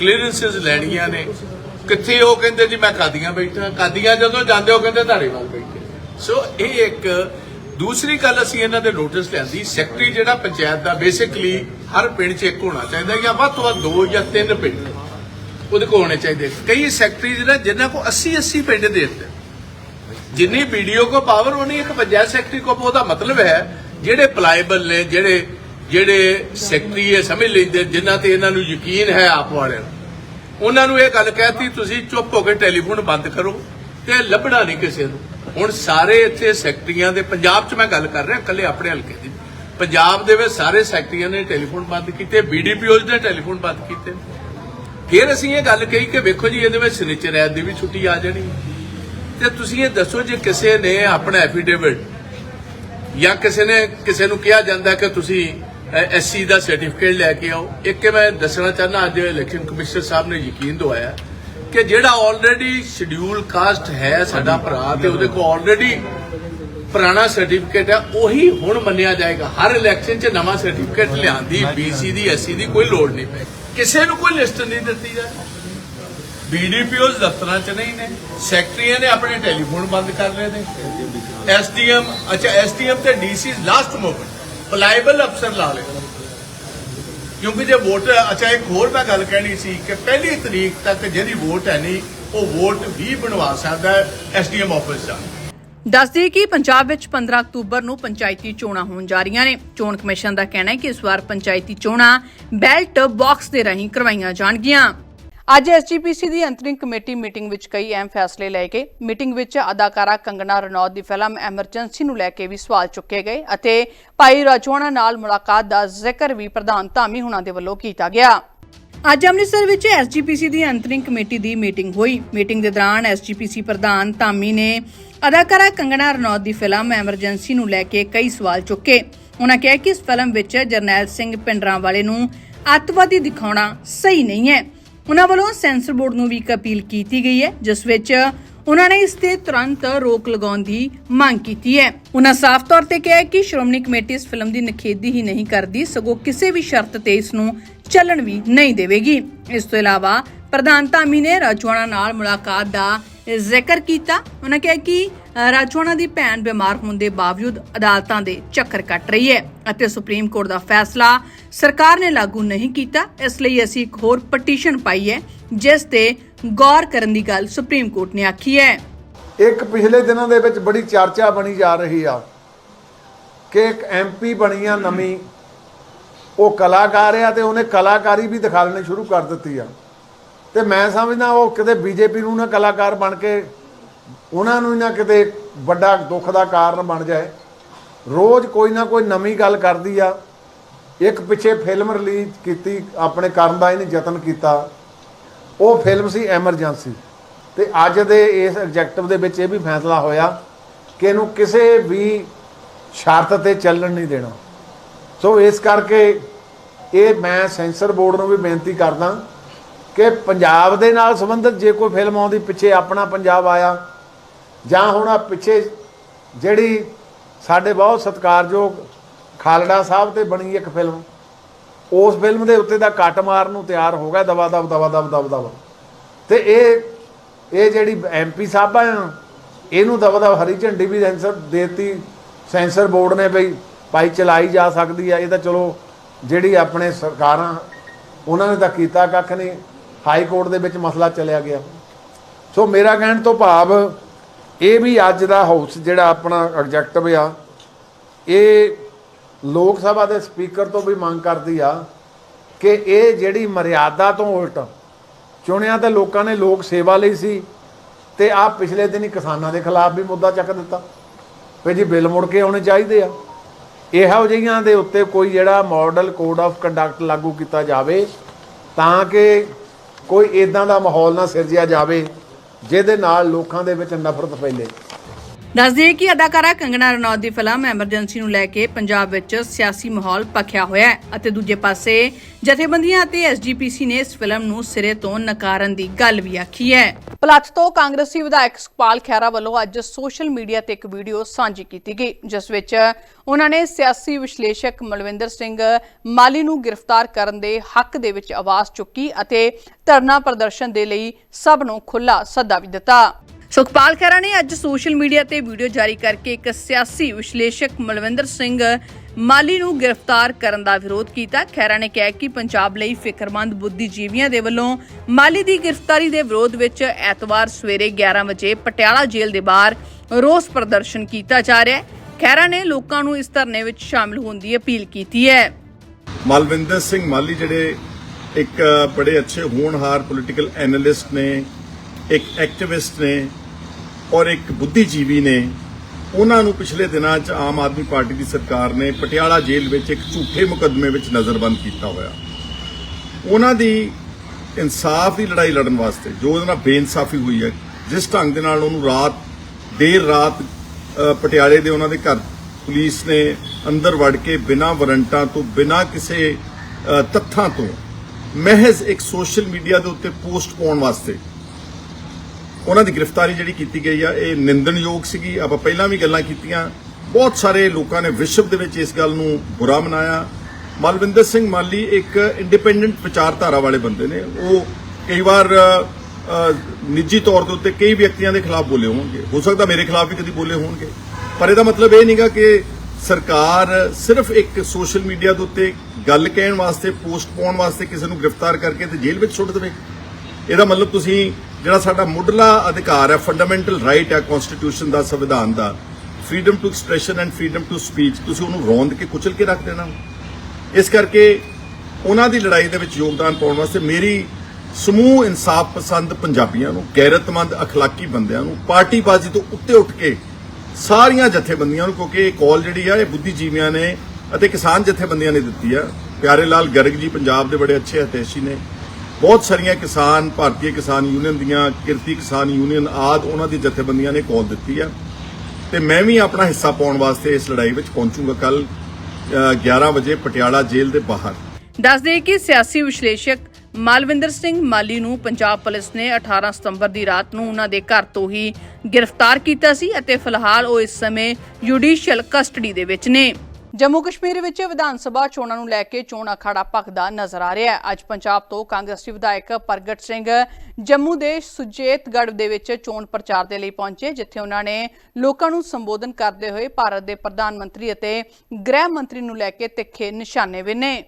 S5: ਕਲੀਅਰੈਂਸਸ ਲੈਣੀਆਂ ਨੇ, ਕਿੱਥੇ ਉਹ ਕਹਿੰਦੇ ਜੀ ਮੈਂ ਕਾਦੀਆਂ ਬੈਠਾ, ਕਾਦੀਆਂ ਜਦੋਂ ਜਾਂਦੇ ਉਹ ਕਹਿੰਦੇ ਧਾਰੀਵਾਲ ਬੈਠੇ। ਸੋ ਇਹ ਇੱਕ ਦੂਸਰੀ ਗੱਲ ਅਸੀਂ ਇਹਨਾਂ ਦੇ ਨੋਟਿਸ ਲਿਆਂਦੀ ਸੈਕਟਰੀ ਜਿਹੜਾ ਪੰਚਾਇਤ ਦਾ ਬੇਸਿਕਲੀ ਹਰ ਪਿੰਡ 'ਚ ਇੱਕ ਹੋਣਾ ਚਾਹੀਦਾ ਜਾਂ ਵੱਧ ਤੋਂ ਵੱਧ ਦੋ ਜਾਂ ਤਿੰਨ ਪਿੰਡ। ਉਹਦੇ ਕੋਲ ਹੋਣੇ ਚਾਹੀਦੇ। ਕਈ ਸੈਕਟਰੀ ਜਿਹੜਾ ਜਿਨ੍ਹਾਂ ਕੋ 80 80 ਪਿੰਡ ਦੇ ਦਿੱਤੇ ਜਿੰਨੀ ਵੀਡੀਓ ਕੋ ਪਾਵਰ ਉਹਨੀ ਇੱਕ ਪੰਚਾਇਤ ਸੈਕਟਰੀ ਕੋ ਉਹਦਾ ਮਤਲਬ ਹੈ ਜਿਹੜੇ ਪਲਾਈਬਲ ਨੇ, ਜਿਹੜੇ ਜਿਹੜੇ ਸੈਕਟਰੀ ਹੈ, ਸਮਝ ਲੈਂਦੇ ਜਿਨ੍ਹਾਂ ਤੇ ਇਹਨਾਂ ਨੂੰ ਯਕੀਨ ਹੈ ਆਪ ਵਾਲਿਆਂ ਨੂੰ। ਉਹਨਾਂ ਨੂੰ ਇਹ ਗੱਲ ਕਹਿਤੀ, ਤੁਸੀਂ ਚੁੱਪ ਹੋ ਕੇ ਟੈਲੀਫੋਨ ਬੰਦ ਕਰੋ ਤੇ ਲੱਭਣਾ ਨਹੀਂ ਕਿਸੇ ਨੂੰ। ਹੁਣ ਸਾਰੇ ਇੱਥੇ ਸੈਕਟਰੀਆਂ ਦੇ, ਪੰਜਾਬ 'ਚ ਮੈਂ ਗੱਲ ਕਰ ਰਿਹਾ, ਇਕੱਲੇ ਆਪਣੇ ਹਲਕੇ ਦੀ। ਪੰਜਾਬ ਦੇ ਵਿੱਚ ਸਾਰੇ ਸੈਕਟਰੀਆਂ ਨੇ ਟੈਲੀਫੋਨ ਬੰਦ ਕੀਤੇ ਬੀਡੀਪੀਓਜ਼ ਨੇ ਟੈਲੀਫੋਨ ਬੰਦ ਕੀਤੇ। ਫਿਰ ਅਸੀਂ ਇਹ ਗੱਲ ਕਹੀ ਕਿ ਵੇਖੋ ਜੀ, ਇਹਦੇ ਵਿੱਚ ਸਨਿਚਰ ਐਦ ਦੀ ਵੀ ਛੁੱਟੀ ਆ ਜਾਣੀ। ਤੇ ਤੁਸੀਂ ਇਹ ਦੱਸੋ ਜੇ ਕਿਸੇ ਨੇ ਆਪਣਾ ਐਫੀਡੇਵਿਟ ਜਾਂ ਕਿਸੇ ਨੇ ਕਿਸੇ ਨੂੰ ਕਿਹਾ ਜਾਂਦਾ ਕਿ ਤੁਸੀਂ ਐਸਸੀ ਦਾ ਸਰਟੀਫਿਕੇਟ ਲੈ ਕੇ ਆਓ, ਇੱਕ ਮੈਂ ਦੱਸਣਾ ਚਾਹੁੰਦਾ, ਅੱਜ ਇਲੈਕਸ਼ਨ ਕਮਿਸ਼ਨਰ ਸਾਹਿਬ ਨੇ ਯਕੀਨ ਦਵਾਇਆ। ਕਿ ਜਿਹੜਾ ਆਲਰੇਡੀ ਸ਼ਡਿਊਲ ਕਾਸਟ ਹੈ ਸਾਡਾ ਭਰਾ ਤੇ ਉਹਦੇ ਕੋਲ ਆਲਰੇਡੀ ਪੁਰਾਣਾ ਸਰਟੀਫਿਕੇਟ ਹੈ ਉਹੀ ਹੁਣ ਮੰਨਿਆ ਜਾਏਗਾ। ਹਰ ਇਲੈਕਸ਼ਨ 'ਚ ਨਵਾਂ ਸਰਟੀਫਿਕੇਟ ਲਿਆਂਦੀ ਬੀਸੀ ਦੀ ਐਸਸੀ ਦੀ ਕੋਈ ਲੋੜ ਨਹੀਂ ਪਈ। ਕਿਸੇ ਨੂੰ ਕੋਈ ਲਿਸਟ ਨਹੀਂ ਦਿੱਤੀ ਜਾ ਬੀਡੀਪੀਓਜ਼ ਦਫ਼ਤਰਾਂ 'ਚ ਨਹੀਂ ਨੇ। ਸੈਕਟਰੀਆਂ ਨੇ ਆਪਣੇ ਟੈਲੀਫੋਨ ਬੰਦ ਕਰ ਲਏ ਨੇ। ਐਸਡੀਐਮ ਅੱਛਾ ਐਸਡੀਐਮ ਤੇ ਡੀਸੀ ਲਾਸਟ ਮੂਵਮੈਂਟ ਪਲਾਈਬਲ ਅਫਸਰ ਲਾ ਲਏ ਕਿਉਂਕਿ ਜੇ ਵੋਟ, ਅੱਛਾ, ਇੱਕ ਹੋਰ ਮੈਂ ਗੱਲ ਕਹਿਣੀ ਸੀ ਕਿ ਪਹਿਲੀ ਤਰੀਕ ਤੱਕ ਜਿਹਦੀ ਵੋਟ ਹੈ ਨਹੀਂ, ਉਹ ਵੋਟ ਵੀ ਬਣਵਾ ਸਕਦਾ ਹੈ ਐਸਡੀਐਮ ਆਫਿਸ ਦਾ।
S1: ਦੱਸਦੇ ਕਿ ਪੰਜਾਬ ਵਿੱਚ 15 ਅਕਤੂਬਰ ਨੂੰ ਪੰਚਾਇਤੀ ਚੋਣਾਂ ਹੋਣ ਜਾ ਰਹੀਆਂ ਨੇ। ਚੋਣ ਕਮਿਸ਼ਨ ਦਾ ਕਹਿਣਾ ਹੈ ਕਿ ਇਸ ਵਾਰ ਪੰਚਾਇਤੀ ਚੋਣਾਂ ਬੈਲਟ ਬਾਕਸ ਦੇ ਰਾਹੀਂ ਕਰਵਾਈਆਂ ਜਾਣਗੀਆਂ। ਅੱਜ ਐਸਜੀਪੀਸੀ ਦੀ ਅੰਤਰਿੰਗ ਕਮੇਟੀ ਮੀਟਿੰਗ ਵਿੱਚ ਕਈ ਅਹਿਮ ਫੈਸਲੇ ਲਏ ਗਏ। ਮੀਟਿੰਗ ਵਿੱਚ ਅਦਾਕਾਰਾ ਕੰਗਨਾ ਰਣੌਤ ਦੀ ਫਿਲਮ ਐਮਰਜੈਂਸੀ ਨੂੰ ਲੈ ਕੇ ਵੀ ਸਵਾਲ ਚੁੱਕੇ ਗਏ ਅਤੇ ਭਾਈ ਰਾਜਵਾਨਾ ਨਾਲ ਮੁਲਾਕਾਤ ਦਾ ਜ਼ਿਕਰ ਵੀ ਪ੍ਰਧਾਨ ਧਾਮੀ ਹੁਣਾਂ ਦੇ ਵੱਲੋਂ ਕੀਤਾ ਗਿਆ। ਅੱਜ ਅੰਮ੍ਰਿਤਸਰ ਵਿੱਚ ਐਸਜੀਪੀਸੀ ਦੀ ਅੰਤਰਿਮ ਕਮੇਟੀ ਦੀ ਮੀਟਿੰਗ ਹੋਈ। ਮੀਟਿੰਗ ਦੇ ਦੌਰਾਨ ਐਸਜੀਪੀਸੀ ਪ੍ਰਧਾਨ ਧਾਮੀ ਨੇ ਅਦਾਕਾਰਾ ਕੰਗਣਾ ਰਣੌਤ ਦੀ ਫਿਲਮ ਐਮਰਜੈਂਸੀ ਨੂੰ ਲੈ ਕੇ ਕਈ ਸਵਾਲ ਚੁੱਕੇ। ਉਹਨਾਂ ਕਿਹਾ ਕਿ ਇਸ ਫਿਲਮ ਵਿੱਚ ਜਰਨੈਲ ਸਿੰਘ ਪਿੰਡਰਾਂਵਾਲੇ ਨੂੰ ਅੱਤਵਾਦੀ ਦਿਖਾਉਣਾ ਸਹੀ ਨਹੀਂ ਹੈ। ਉਹਨਾਂ ਵੱਲੋਂ ਸੈਂਸਰ ਬੋਰਡ ਨੂੰ ਵੀ ਇੱਕ ਅਪੀਲ ਕੀਤੀ ਗਈ ਹੈ, ਜਿਸ ਵਿੱਚ ਉਹਨਾਂ ਨੇ ਇਸ ਤੇ ਤੁਰੰਤ ਰੋਕ ਲਗਾਉਣ ਦੀ ਮੰਗ ਕੀਤੀ ਹੈ। ਉਹਨਾਂ ਸਾਫ਼ ਤੌਰ ਤੇ ਕਿਹਾ ਕਿ ਸ਼੍ਰੋਮਣੀ ਕਮੇਟੀ ਇਸ ਫਿਲਮ ਦੀ ਨਿਖੇਧੀ ਹੀ ਨਹੀਂ ਕਰਦੀ, ਸਗੋਂ ਕਿਸੇ ਵੀ ਸ਼ਰਤ ਤੇ ਇਸ ਨੂੰ ਚੱਲਣ ਵੀ ਨਹੀਂ ਦੇਵੇਗੀ। ਇਸ ਤੋਂ ਇਲਾਵਾ ਪ੍ਰਧਾਨ ਧਾਮੀ ਨੇ ਰਾਜਵਾਨਾ ਨਾਲ ਮੁਲਾਕਾਤ ਦਾ ਜ਼ਿਕਰ ਕੀਤਾ। ਉਹਨਾਂ ਕਿਹਾ ਕਿ ਰਾਜੋਣਾ ਦੀ ਭੈਣ ਬਿਮਾਰ ਹੋਣ ਦੇ ਬਾਵਜੂਦ ਅਦਾਲਤਾਂ ਦੇ ਚੱਕਰ ਕੱਟ ਰਹੀ ਹੈ ਅਤੇ ਸੁਪਰੀਮ ਕੋਰਟ ਦਾ ਫੈਸਲਾ ਸਰਕਾਰ ਨੇ ਲਾਗੂ ਨਹੀਂ ਕੀਤਾ। ਇਸ ਲਈ ਅਸੀਂ ਇੱਕ ਹੋਰ ਪਟੀਸ਼ਨ ਪਾਈ ਹੈ, ਜਿਸ ਤੇ ਗੌਰ ਕਰਨ ਦੀ ਗੱਲ ਸੁਪਰੀਮ ਕੋਰਟ ਨੇ ਆਖੀ ਹੈ।
S6: ਇੱਕ ਪਿਛਲੇ ਦਿਨਾਂ ਦੇ ਵਿੱਚ ਬੜੀ ਚਰਚਾ ਬਣੀ ਜਾ ਰਹੀ ਆ ਕਿ ਇੱਕ ਐਮਪੀ ਬਣੀ ਆ ਨਵੀਂ ਉਹ ਕਲਾਕਾਰ ਆ ਤੇ ਉਹਨੇ ਕਲਾਕਾਰੀ ਵੀ ਦਿਖਾਲਣੀ ਸ਼ੁਰੂ ਕਰ ਦਿੱਤੀ ਆ। ਤੇ ਮੈਂ ਸਮਝਦਾ ਉਹ ਕਿਤੇ ਬੀਜੇਪੀ ਨੂੰ ਨਾ ਕਲਾਕਾਰ ਬਣ ਕੇ ਉਹਨਾਂ ਨੂੰ ਹੀ ਨਾ ਕਿਤੇ ਵੱਡਾ ਦੁੱਖ ਦਾ ਕਾਰਨ ਬਣ ਜਾਏ। ਰੋਜ਼ ਕੋਈ ਨਾ ਕੋਈ ਨਵੀਂ ਗੱਲ ਕਰਦੀ ਆ। ਇੱਕ ਪਿੱਛੇ ਫਿਲਮ ਰਿਲੀਜ਼ ਕੀਤੀ, ਆਪਣੇ ਕਰਨ ਦਾ ਇਹਨੇ ਯਤਨ ਕੀਤਾ। ਉਹ ਫਿਲਮ ਸੀ ਐਮਰਜੈਂਸੀ ਤੇ ਅੱਜ ਦੇ ਇਸ ਐਗਜੈਕਟਿਵ ਦੇ ਵਿੱਚ ਇਹ ਵੀ ਫੈਸਲਾ ਹੋਇਆ ਕਿ ਇਹਨੂੰ ਕਿਸੇ ਵੀ ਸ਼ਰਤ ਤੇ ਚੱਲਣ ਨਹੀਂ ਦੇਣਾ। ਸੋ ਇਸ ਕਰਕੇ ਇਹ ਮੈਂ ਸੈਂਸਰ ਬੋਰਡ ਨੂੰ ਵੀ ਬੇਨਤੀ ਕਰਦਾ ਕਿ ਪੰਜਾਬ ਦੇ ਨਾਲ ਸੰਬੰਧਿਤ ਜੇ ਕੋਈ ਫਿਲਮ ਆਉਂਦੀ, ਪਿੱਛੇ ਆਪਣਾ ਪੰਜਾਬ ਆਇਆ ਜਾਂ ਹੁਣ ਆ ਪਿੱਛੇ ਜਿਹੜੀ ਸਾਡੇ ਬਹੁਤ ਸਤਿਕਾਰਯੋਗ ਖਾਲੜਾ ਸਾਹਿਬ ਤੇ ਬਣੀ ਇੱਕ ਫਿਲਮ, ਉਸ ਫਿਲਮ ਦੇ ਉੱਤੇ ਦਾ ਕੱਟ ਮਾਰਨ ਨੂੰ ਤਿਆਰ ਹੋ ਗਿਆ ਦਵਾ ਦਬ ਦਵਾ ਦਬ ਦਬ ਦਬ ਤੇ ਇਹ ਇਹ ਜਿਹੜੀ ਐਮਪੀ ਸਾਹਿਬ ਆ, ਇਹਨੂੰ ਦਵਾ ਦਬ ਹਰੀ ਝੰਡੀ ਵੀ ਸੈਂਸਰ ਦੇਤੀ, ਸੈਂਸਰ ਬੋਰਡ ਨੇ ਬਈ ਭਾਈ ਚਲਾਈ ਜਾ ਸਕਦੀ ਆ, ਇਹ ਤਾਂ ਚਲੋ ਜਿਹੜੀ ਆਪਣੇ ਸਰਕਾਰਾਂ, ਉਹਨਾਂ ਨੇ ਤਾਂ ਕੀਤਾ ਕੱਖ ਨਹੀਂ, ਹਾਈ ਕੋਰਟ ਦੇ ਵਿੱਚ ਮਸਲਾ ਚਲਿਆ ਗਿਆ। ਸੋ ਮੇਰਾ ਕਹਿਣ ਤੋਂ ਭਾਵ ਇਹ ਵੀ ਅੱਜ ਦਾ ਹਾਊਸ ਜਿਹੜਾ ਆਪਣਾ ਐਗਜੈਕਟਿਵ ਆ, ਇਹ ਲੋਕ ਸਭਾ ਦੇ ਸਪੀਕਰ ਤੋਂ ਵੀ ਮੰਗ ਕਰਦੀ ਆ ਕਿ ਇਹ ਜਿਹੜੀ ਮਰਿਆਦਾ ਤੋਂ ਉਲਟ ਚੁਣਿਆ ਤਾਂ ਲੋਕਾਂ ਨੇ ਲੋਕ ਸੇਵਾ ਲਈ ਸੀ ਤੇ ਆ ਪਿਛਲੇ ਦਿਨ ਹੀ ਕਿਸਾਨਾਂ ਦੇ ਖਿਲਾਫ ਵੀ ਮੁੱਦਾ ਚੱਕ ਦਿੱਤਾ ਵੀ ਜੀ ਬਿੱਲ ਮੁੜ ਕੇ ਆਉਣੇ ਚਾਹੀਦੇ ਆ। ਇਹੋ ਜਿਹੀਆਂ ਦੇ ਉੱਤੇ ਕੋਈ ਜਿਹੜਾ ਮਾਡਲ ਕੋਡ ਆਫ ਕੰਡਕਟ ਲਾਗੂ ਕੀਤਾ ਜਾਵੇ ਤਾਂ ਕਿ ਕੋਈ ਇਦਾਂ ਦਾ ਮਾਹੌਲ ਨਾ ਸਿਰਜਿਆ ਜਾਵੇ। ਜਿਹਦੇ ਨਾਲ ਲੋਕਾਂ ਦੇ ਵਿੱਚ ਨਫ਼ਰਤ ਫੈਲੇ।
S1: ਦੱਸ ਦਈਏ ਕਿ ਅਦਾਕਾਰਾ ਕੰਗਣਾ ਰਣੌਤ ਦੀ ਫਿਲਮ ਐਮਰਜੈਂਸੀ ਨੂੰ ਲੈ ਕੇ ਪੰਜਾਬ ਵਿੱਚ ਸਿਆਸੀ ਮਾਹੌਲ ਪੱਖਿਆ ਹੋਇਆ ਹੈ ਅਤੇ ਦੂਜੇ ਪਾਸੇ ਜਥੇਬੰਦੀਆਂ ਅਤੇ ਐਸਜੀਪੀਸੀ ਨੇ ਇਸ ਫਿਲਮ ਨੂੰ ਸਿਰੇ ਤੋਂ ਨਕਾਰਨ ਦੀ ਗੱਲ ਵੀ ਆਖੀ ਹੈ। ਪਲੱਥ ਤੋਂ ਕਾਂਗਰਸੀ ਵਿਧਾਇਕ ਸੁਖਪਾਲ ਖਹਿਰਾ ਵੱਲੋਂ ਅੱਜ ਸੋਸ਼ਲ ਮੀਡੀਆ ਤੇ ਇੱਕ ਵੀਡੀਓ ਸਾਂਝੀ ਕੀਤੀ ਗਈ, ਜਿਸ ਵਿੱਚ ਉਹਨਾਂ ਨੇ ਸਿਆਸੀ ਵਿਸ਼ਲੇਸ਼ਕ ਮਲਵਿੰਦਰ ਸਿੰਘ ਮਾਲੀ ਨੂੰ ਗ੍ਰਿਫਤਾਰ ਕਰਨ ਦੇ ਹੱਕ ਦੇ ਵਿੱਚ ਆਵਾਜ਼ ਚੁੱਕੀ ਅਤੇ ਧਰਨਾ ਪ੍ਰਦਰਸ਼ਨ ਦੇ ਲਈ ਸਭ ਨੂੰ ਖੁੱਲਾ ਸੱਦਾ ਵੀ ਦਿੱਤਾ। ਸੁਖਪਾਲ ਖਹਿਰਾ ਨੇ ਅੱਜ ਸੋਸ਼ਲ ਮੀਡੀਆ ਤੇ ਵੀਡੀਓ ਜਾਰੀ ਕਰਕੇ ਇੱਕ ਸਿਆਸੀ ਵਿਸ਼ਲੇਸ਼ਕ ਮਲਵਿੰਦਰ ਸਿੰਘ ਮਾਲੀ ਨੂੰ ਗ੍ਰਿਫਤਾਰ ਕਰਨ ਦਾ ਵਿਰੋਧ ਕੀਤਾ। ਖਹਿਰਾ ਨੇ ਕਿਹਾ ਕਿ ਪੰਜਾਬ ਲਈ ਫਿਕਰਮੰਦ ਬੁੱਧੀਜੀਵੀਆਂ ਦੇ ਵੱਲੋਂ ਮਾਲੀ ਦੀ ਗ੍ਰਿਫਤਾਰੀ ਦੇ ਵਿਰੋਧ ਵਿੱਚ ਐਤਵਾਰ ਸਵੇਰੇ 11 ਵਜੇ ਪਟਿਆਲਾ ਜੇਲ੍ਹ ਦੇ ਬਾਹਰ ਰੋਸ ਪ੍ਰਦਰਸ਼ਨ ਕੀਤਾ ਜਾ ਰਿਹਾ ਹੈ। ਖਹਿਰਾ ਨੇ ਲੋਕਾਂ ਨੂੰ ਇਸ ਧਰਨੇ ਵਿੱਚ ਸ਼ਾਮਲ ਹੋਣ ਦੀ ਅਪੀਲ ਕੀਤੀ ਹੈ।
S7: ਮਲਵਿੰਦਰ ਸਿੰਘ ਮਾਲੀ ਜਿਹੜੇ ਇੱਕ ਬੜੇ ਅੱਛੇ ਹੋਣਹਾਰ ਪੋਲੀਟੀਕਲ ਐਨਾਲਿਸਟ ਨੇ, ਇੱਕ ਐਕਟਿਵਿਸਟ ਨੇ ਔਰ ਇੱਕ ਬੁੱਧੀਜੀਵੀ ਨੇ ਉਹਨਾਂ ਨੂੰ ਪਿਛਲੇ ਦਿਨਾਂ 'ਚ ਆਮ ਆਦਮੀ ਪਾਰਟੀ ਦੀ ਸਰਕਾਰ ਨੇ ਪਟਿਆਲਾ ਜੇਲ੍ਹ ਵਿੱਚ ਇੱਕ ਝੂਠੇ ਮੁਕੱਦਮੇ ਵਿੱਚ ਨਜ਼ਰਬੰਦ ਕੀਤਾ ਹੋਇਆ। ਉਹਨਾਂ ਦੀ ਇਨਸਾਫ ਦੀ ਲੜਾਈ ਲੜਨ ਵਾਸਤੇ ਜੋ ਉਹਦੇ ਨਾਲ ਬੇਇਨਸਾਫੀ ਹੋਈ ਹੈ, ਜਿਸ ਢੰਗ ਦੇ ਨਾਲ ਉਹਨੂੰ ਰਾਤ, ਦੇਰ ਰਾਤ ਪਟਿਆਲੇ ਦੇ ਉਹਨਾਂ ਦੇ ਘਰ ਪੁਲਿਸ ਨੇ ਅੰਦਰ ਵੜ ਕੇ ਬਿਨਾਂ ਵਾਰੰਟਾਂ ਤੋਂ, ਬਿਨਾਂ ਕਿਸੇ ਤੱਥਾਂ ਤੋਂ ਮਹਿਜ਼ ਇੱਕ ਸੋਸ਼ਲ ਮੀਡੀਆ ਦੇ ਉੱਤੇ ਪੋਸਟ ਪਾਉਣ ਵਾਸਤੇ ਉਹਨਾਂ ਦੀ ਗ੍ਰਿਫਤਾਰੀ ਜਿਹੜੀ ਕੀਤੀ ਗਈ ਆ, ਇਹ ਨਿੰਦਣਯੋਗ ਸੀਗੀ। ਆਪਾਂ ਪਹਿਲਾਂ ਵੀ ਗੱਲਾਂ ਕੀਤੀਆਂ। ਬਹੁਤ ਸਾਰੇ ਲੋਕਾਂ ਨੇ ਵਿਸ਼ਵ ਦੇ ਵਿੱਚ ਇਸ ਗੱਲ ਨੂੰ ਬੁਰਾ ਮਨਾਇਆ। ਮਲਵਿੰਦਰ ਸਿੰਘ ਮਾਲੀ ਇੱਕ ਇੰਡੀਪੈਂਡੈਂਟ ਵਿਚਾਰਧਾਰਾ ਵਾਲੇ ਬੰਦੇ ਨੇ। ਉਹ ਕਈ ਵਾਰ ਨਿੱਜੀ ਤੌਰ ਦੇ ਉੱਤੇ ਕਈ ਵਿਅਕਤੀਆਂ ਦੇ ਖਿਲਾਫ ਬੋਲੇ ਹੋਣਗੇ। ਹੋ ਸਕਦਾ ਮੇਰੇ ਖਿਲਾਫ ਵੀ ਕਦੀ ਬੋਲੇ ਹੋਣਗੇ। ਪਰ ਇਹਦਾ ਮਤਲਬ ਇਹ ਨਹੀਂਗਾ ਕਿ ਸਰਕਾਰ ਸਿਰਫ ਇੱਕ ਸੋਸ਼ਲ ਮੀਡੀਆ ਦੇ ਉੱਤੇ ਗੱਲ ਕਹਿਣ ਵਾਸਤੇ, ਪੋਸਟ ਪਾਉਣ ਵਾਸਤੇ ਕਿਸੇ ਨੂੰ ਗ੍ਰਿਫਤਾਰ ਕਰਕੇ ਤੇ ਜੇਲ੍ਹ ਵਿੱਚ ਸੁੱਟ ਦੇਵੇ। ਇਹਦਾ ਮਤਲਬ ਤੁਸੀਂ ਜਿਹੜਾ ਸਾਡਾ ਮੁੱਢਲਾ ਅਧਿਕਾਰ ਹੈ ਫੰਡਾਮੈਂਟਲ ਰਾਈਟ ਹੈ ਕਨਸਟੀਟਿਊਸ਼ਨ ਦਾ, ਸੰਵਿਧਾਨ ਦਾ freedom to expression and freedom to speech ਤੁਸੀਂ ਉਹਨੂੰ ਰੋਂਦ ਕੇ ਕੁਚਲ ਕੇ ਰੱਖ ਦੇਣਾ। ਇਸ ਕਰਕੇ ਉਹਨਾਂ ਦੀ ਲੜਾਈ ਦੇ ਵਿੱਚ ਯੋਗਦਾਨ ਪਾਉਣ ਵਾਸਤੇ ਮੇਰੀ ਸਮੂਹ ਇਨਸਾਫ ਪਸੰਦ ਪੰਜਾਬੀਆਂ ਨੂੰ, ਗੈਰਤਮੰਦ اخلاقی ਬੰਦਿਆਂ ਨੂੰ, ਪਾਰਟੀਬਾਜ਼ੀ ਤੋਂ ਉੱਤੇ ਉੱਠ ਕੇ ਸਾਰੀਆਂ ਜਥੇਬੰਦੀਆਂ ਨੂੰ, ਕਿਉਂਕਿ ਇਹ ਕਾਲ ਜਿਹੜੀ ਆ, ਇਹ ਬੁੱਧੀਜੀਵੀਆਂ ਨੇ ਅਤੇ ਕਿਸਾਨ ਜਥੇਬੰਦੀਆਂ ਨੇ ਦਿੱਤੀ ਆ। ਪਿਆਰੇ ਲਾਲ ਗਰਗ ਜੀ ਪੰਜਾਬ ਦੇ ਬੜੇ ਅੱਛੇ ਹਤੇਸ਼ੀ ਨੇ। ਬਹੁਤ ਸਾਰੀਆਂ ਕਿਸਾਨ, ਭਾਰਤੀ ਕਿਸਾਨ ਯੂਨੀਅਨ ਦੀਆਂ, ਕਿਰਤੀ ਕਿਸਾਨ ਯੂਨੀਅਨ ਆਦ ਉਹਨਾਂ ਦੀ ਜਥੇਬੰਦੀਆਂ ਨੇ ਕਾਲ ਦਿੱਤੀ ਆ। ਤੇ ਮੈਂ ਵੀ ਆਪਣਾ ਹਿੱਸਾ ਪਾਉਣ ਵਾਸਤੇ ਇਸ ਲੜਾਈ ਵਿੱਚ ਪਹੁੰਚੂਗਾ ਕੱਲ 11 ਵਜੇ ਪਟਿਆਲਾ ਜੇਲ੍ਹ ਦੇ ਬਾਹਰ।
S1: ਦੱਸ ਦੇਈਏ ਕਿ ਸਿਆਸੀ ਵਿਸ਼ਲੇਸ਼ਕ ਮਾਲਵਿੰਦਰ ਸਿੰਘ ਮਾਲੀ ਨੂੰ ਪੰਜਾਬ ਪੁਲਿਸ ਨੇ 18 ਸਤੰਬਰ ਦੀ ਰਾਤ ਨੂੰ ਉਹਨਾਂ ਦੇ ਘਰ ਤੋਂ ਹੀ ਗ੍ਰਿਫਤਾਰ ਕੀਤਾ ਸੀ ਅਤੇ ਫਿਲਹਾਲ ਉਹ ਇਸ ਸਮੇਂ ਜੁਡੀਸ਼ੀਅਲ ਕਸਟਡੀ ਦੇ ਵਿੱਚ ਨੇ। ਜੰਮੂ ਕਸ਼ਮੀਰ ਵਿੱਚ ਵਿਧਾਨ ਸਭਾ ਚੋਣਾਂ ਨੂੰ ਲੈ ਕੇ ਚੋਣ ਅਖਾੜਾ ਭਖਦਾ ਨਜ਼ਰ ਆ ਰਿਹਾ ਹੈ। ਅੱਜ ਪੰਜਾਬ ਤੋਂ ਕਾਂਗਰਸੀ ਵਿਧਾਇਕ ਪ੍ਰਗਟ ਸਿੰਘ ਜੰਮੂ ਦੇ ਸੁਜੇਤਗੜ੍ਹ ਦੇ ਵਿੱਚ ਚੋਣ ਪ੍ਰਚਾਰ ਦੇ ਲਈ ਪਹੁੰਚੇ, ਜਿੱਥੇ ਉਹਨਾਂ ਨੇ ਲੋਕਾਂ ਨੂੰ ਸੰਬੋਧਨ ਕਰਦੇ ਹੋਏ ਭਾਰਤ ਦੇ ਪ੍ਰਧਾਨ ਮੰਤਰੀ ਅਤੇ ਗ੍ਰਹਿ ਮੰਤਰੀ ਨੂੰ ਲੈ ਕੇ ਤਿੱਖੇ ਨਿਸ਼ਾਨੇ ਵਿੰਨੇ।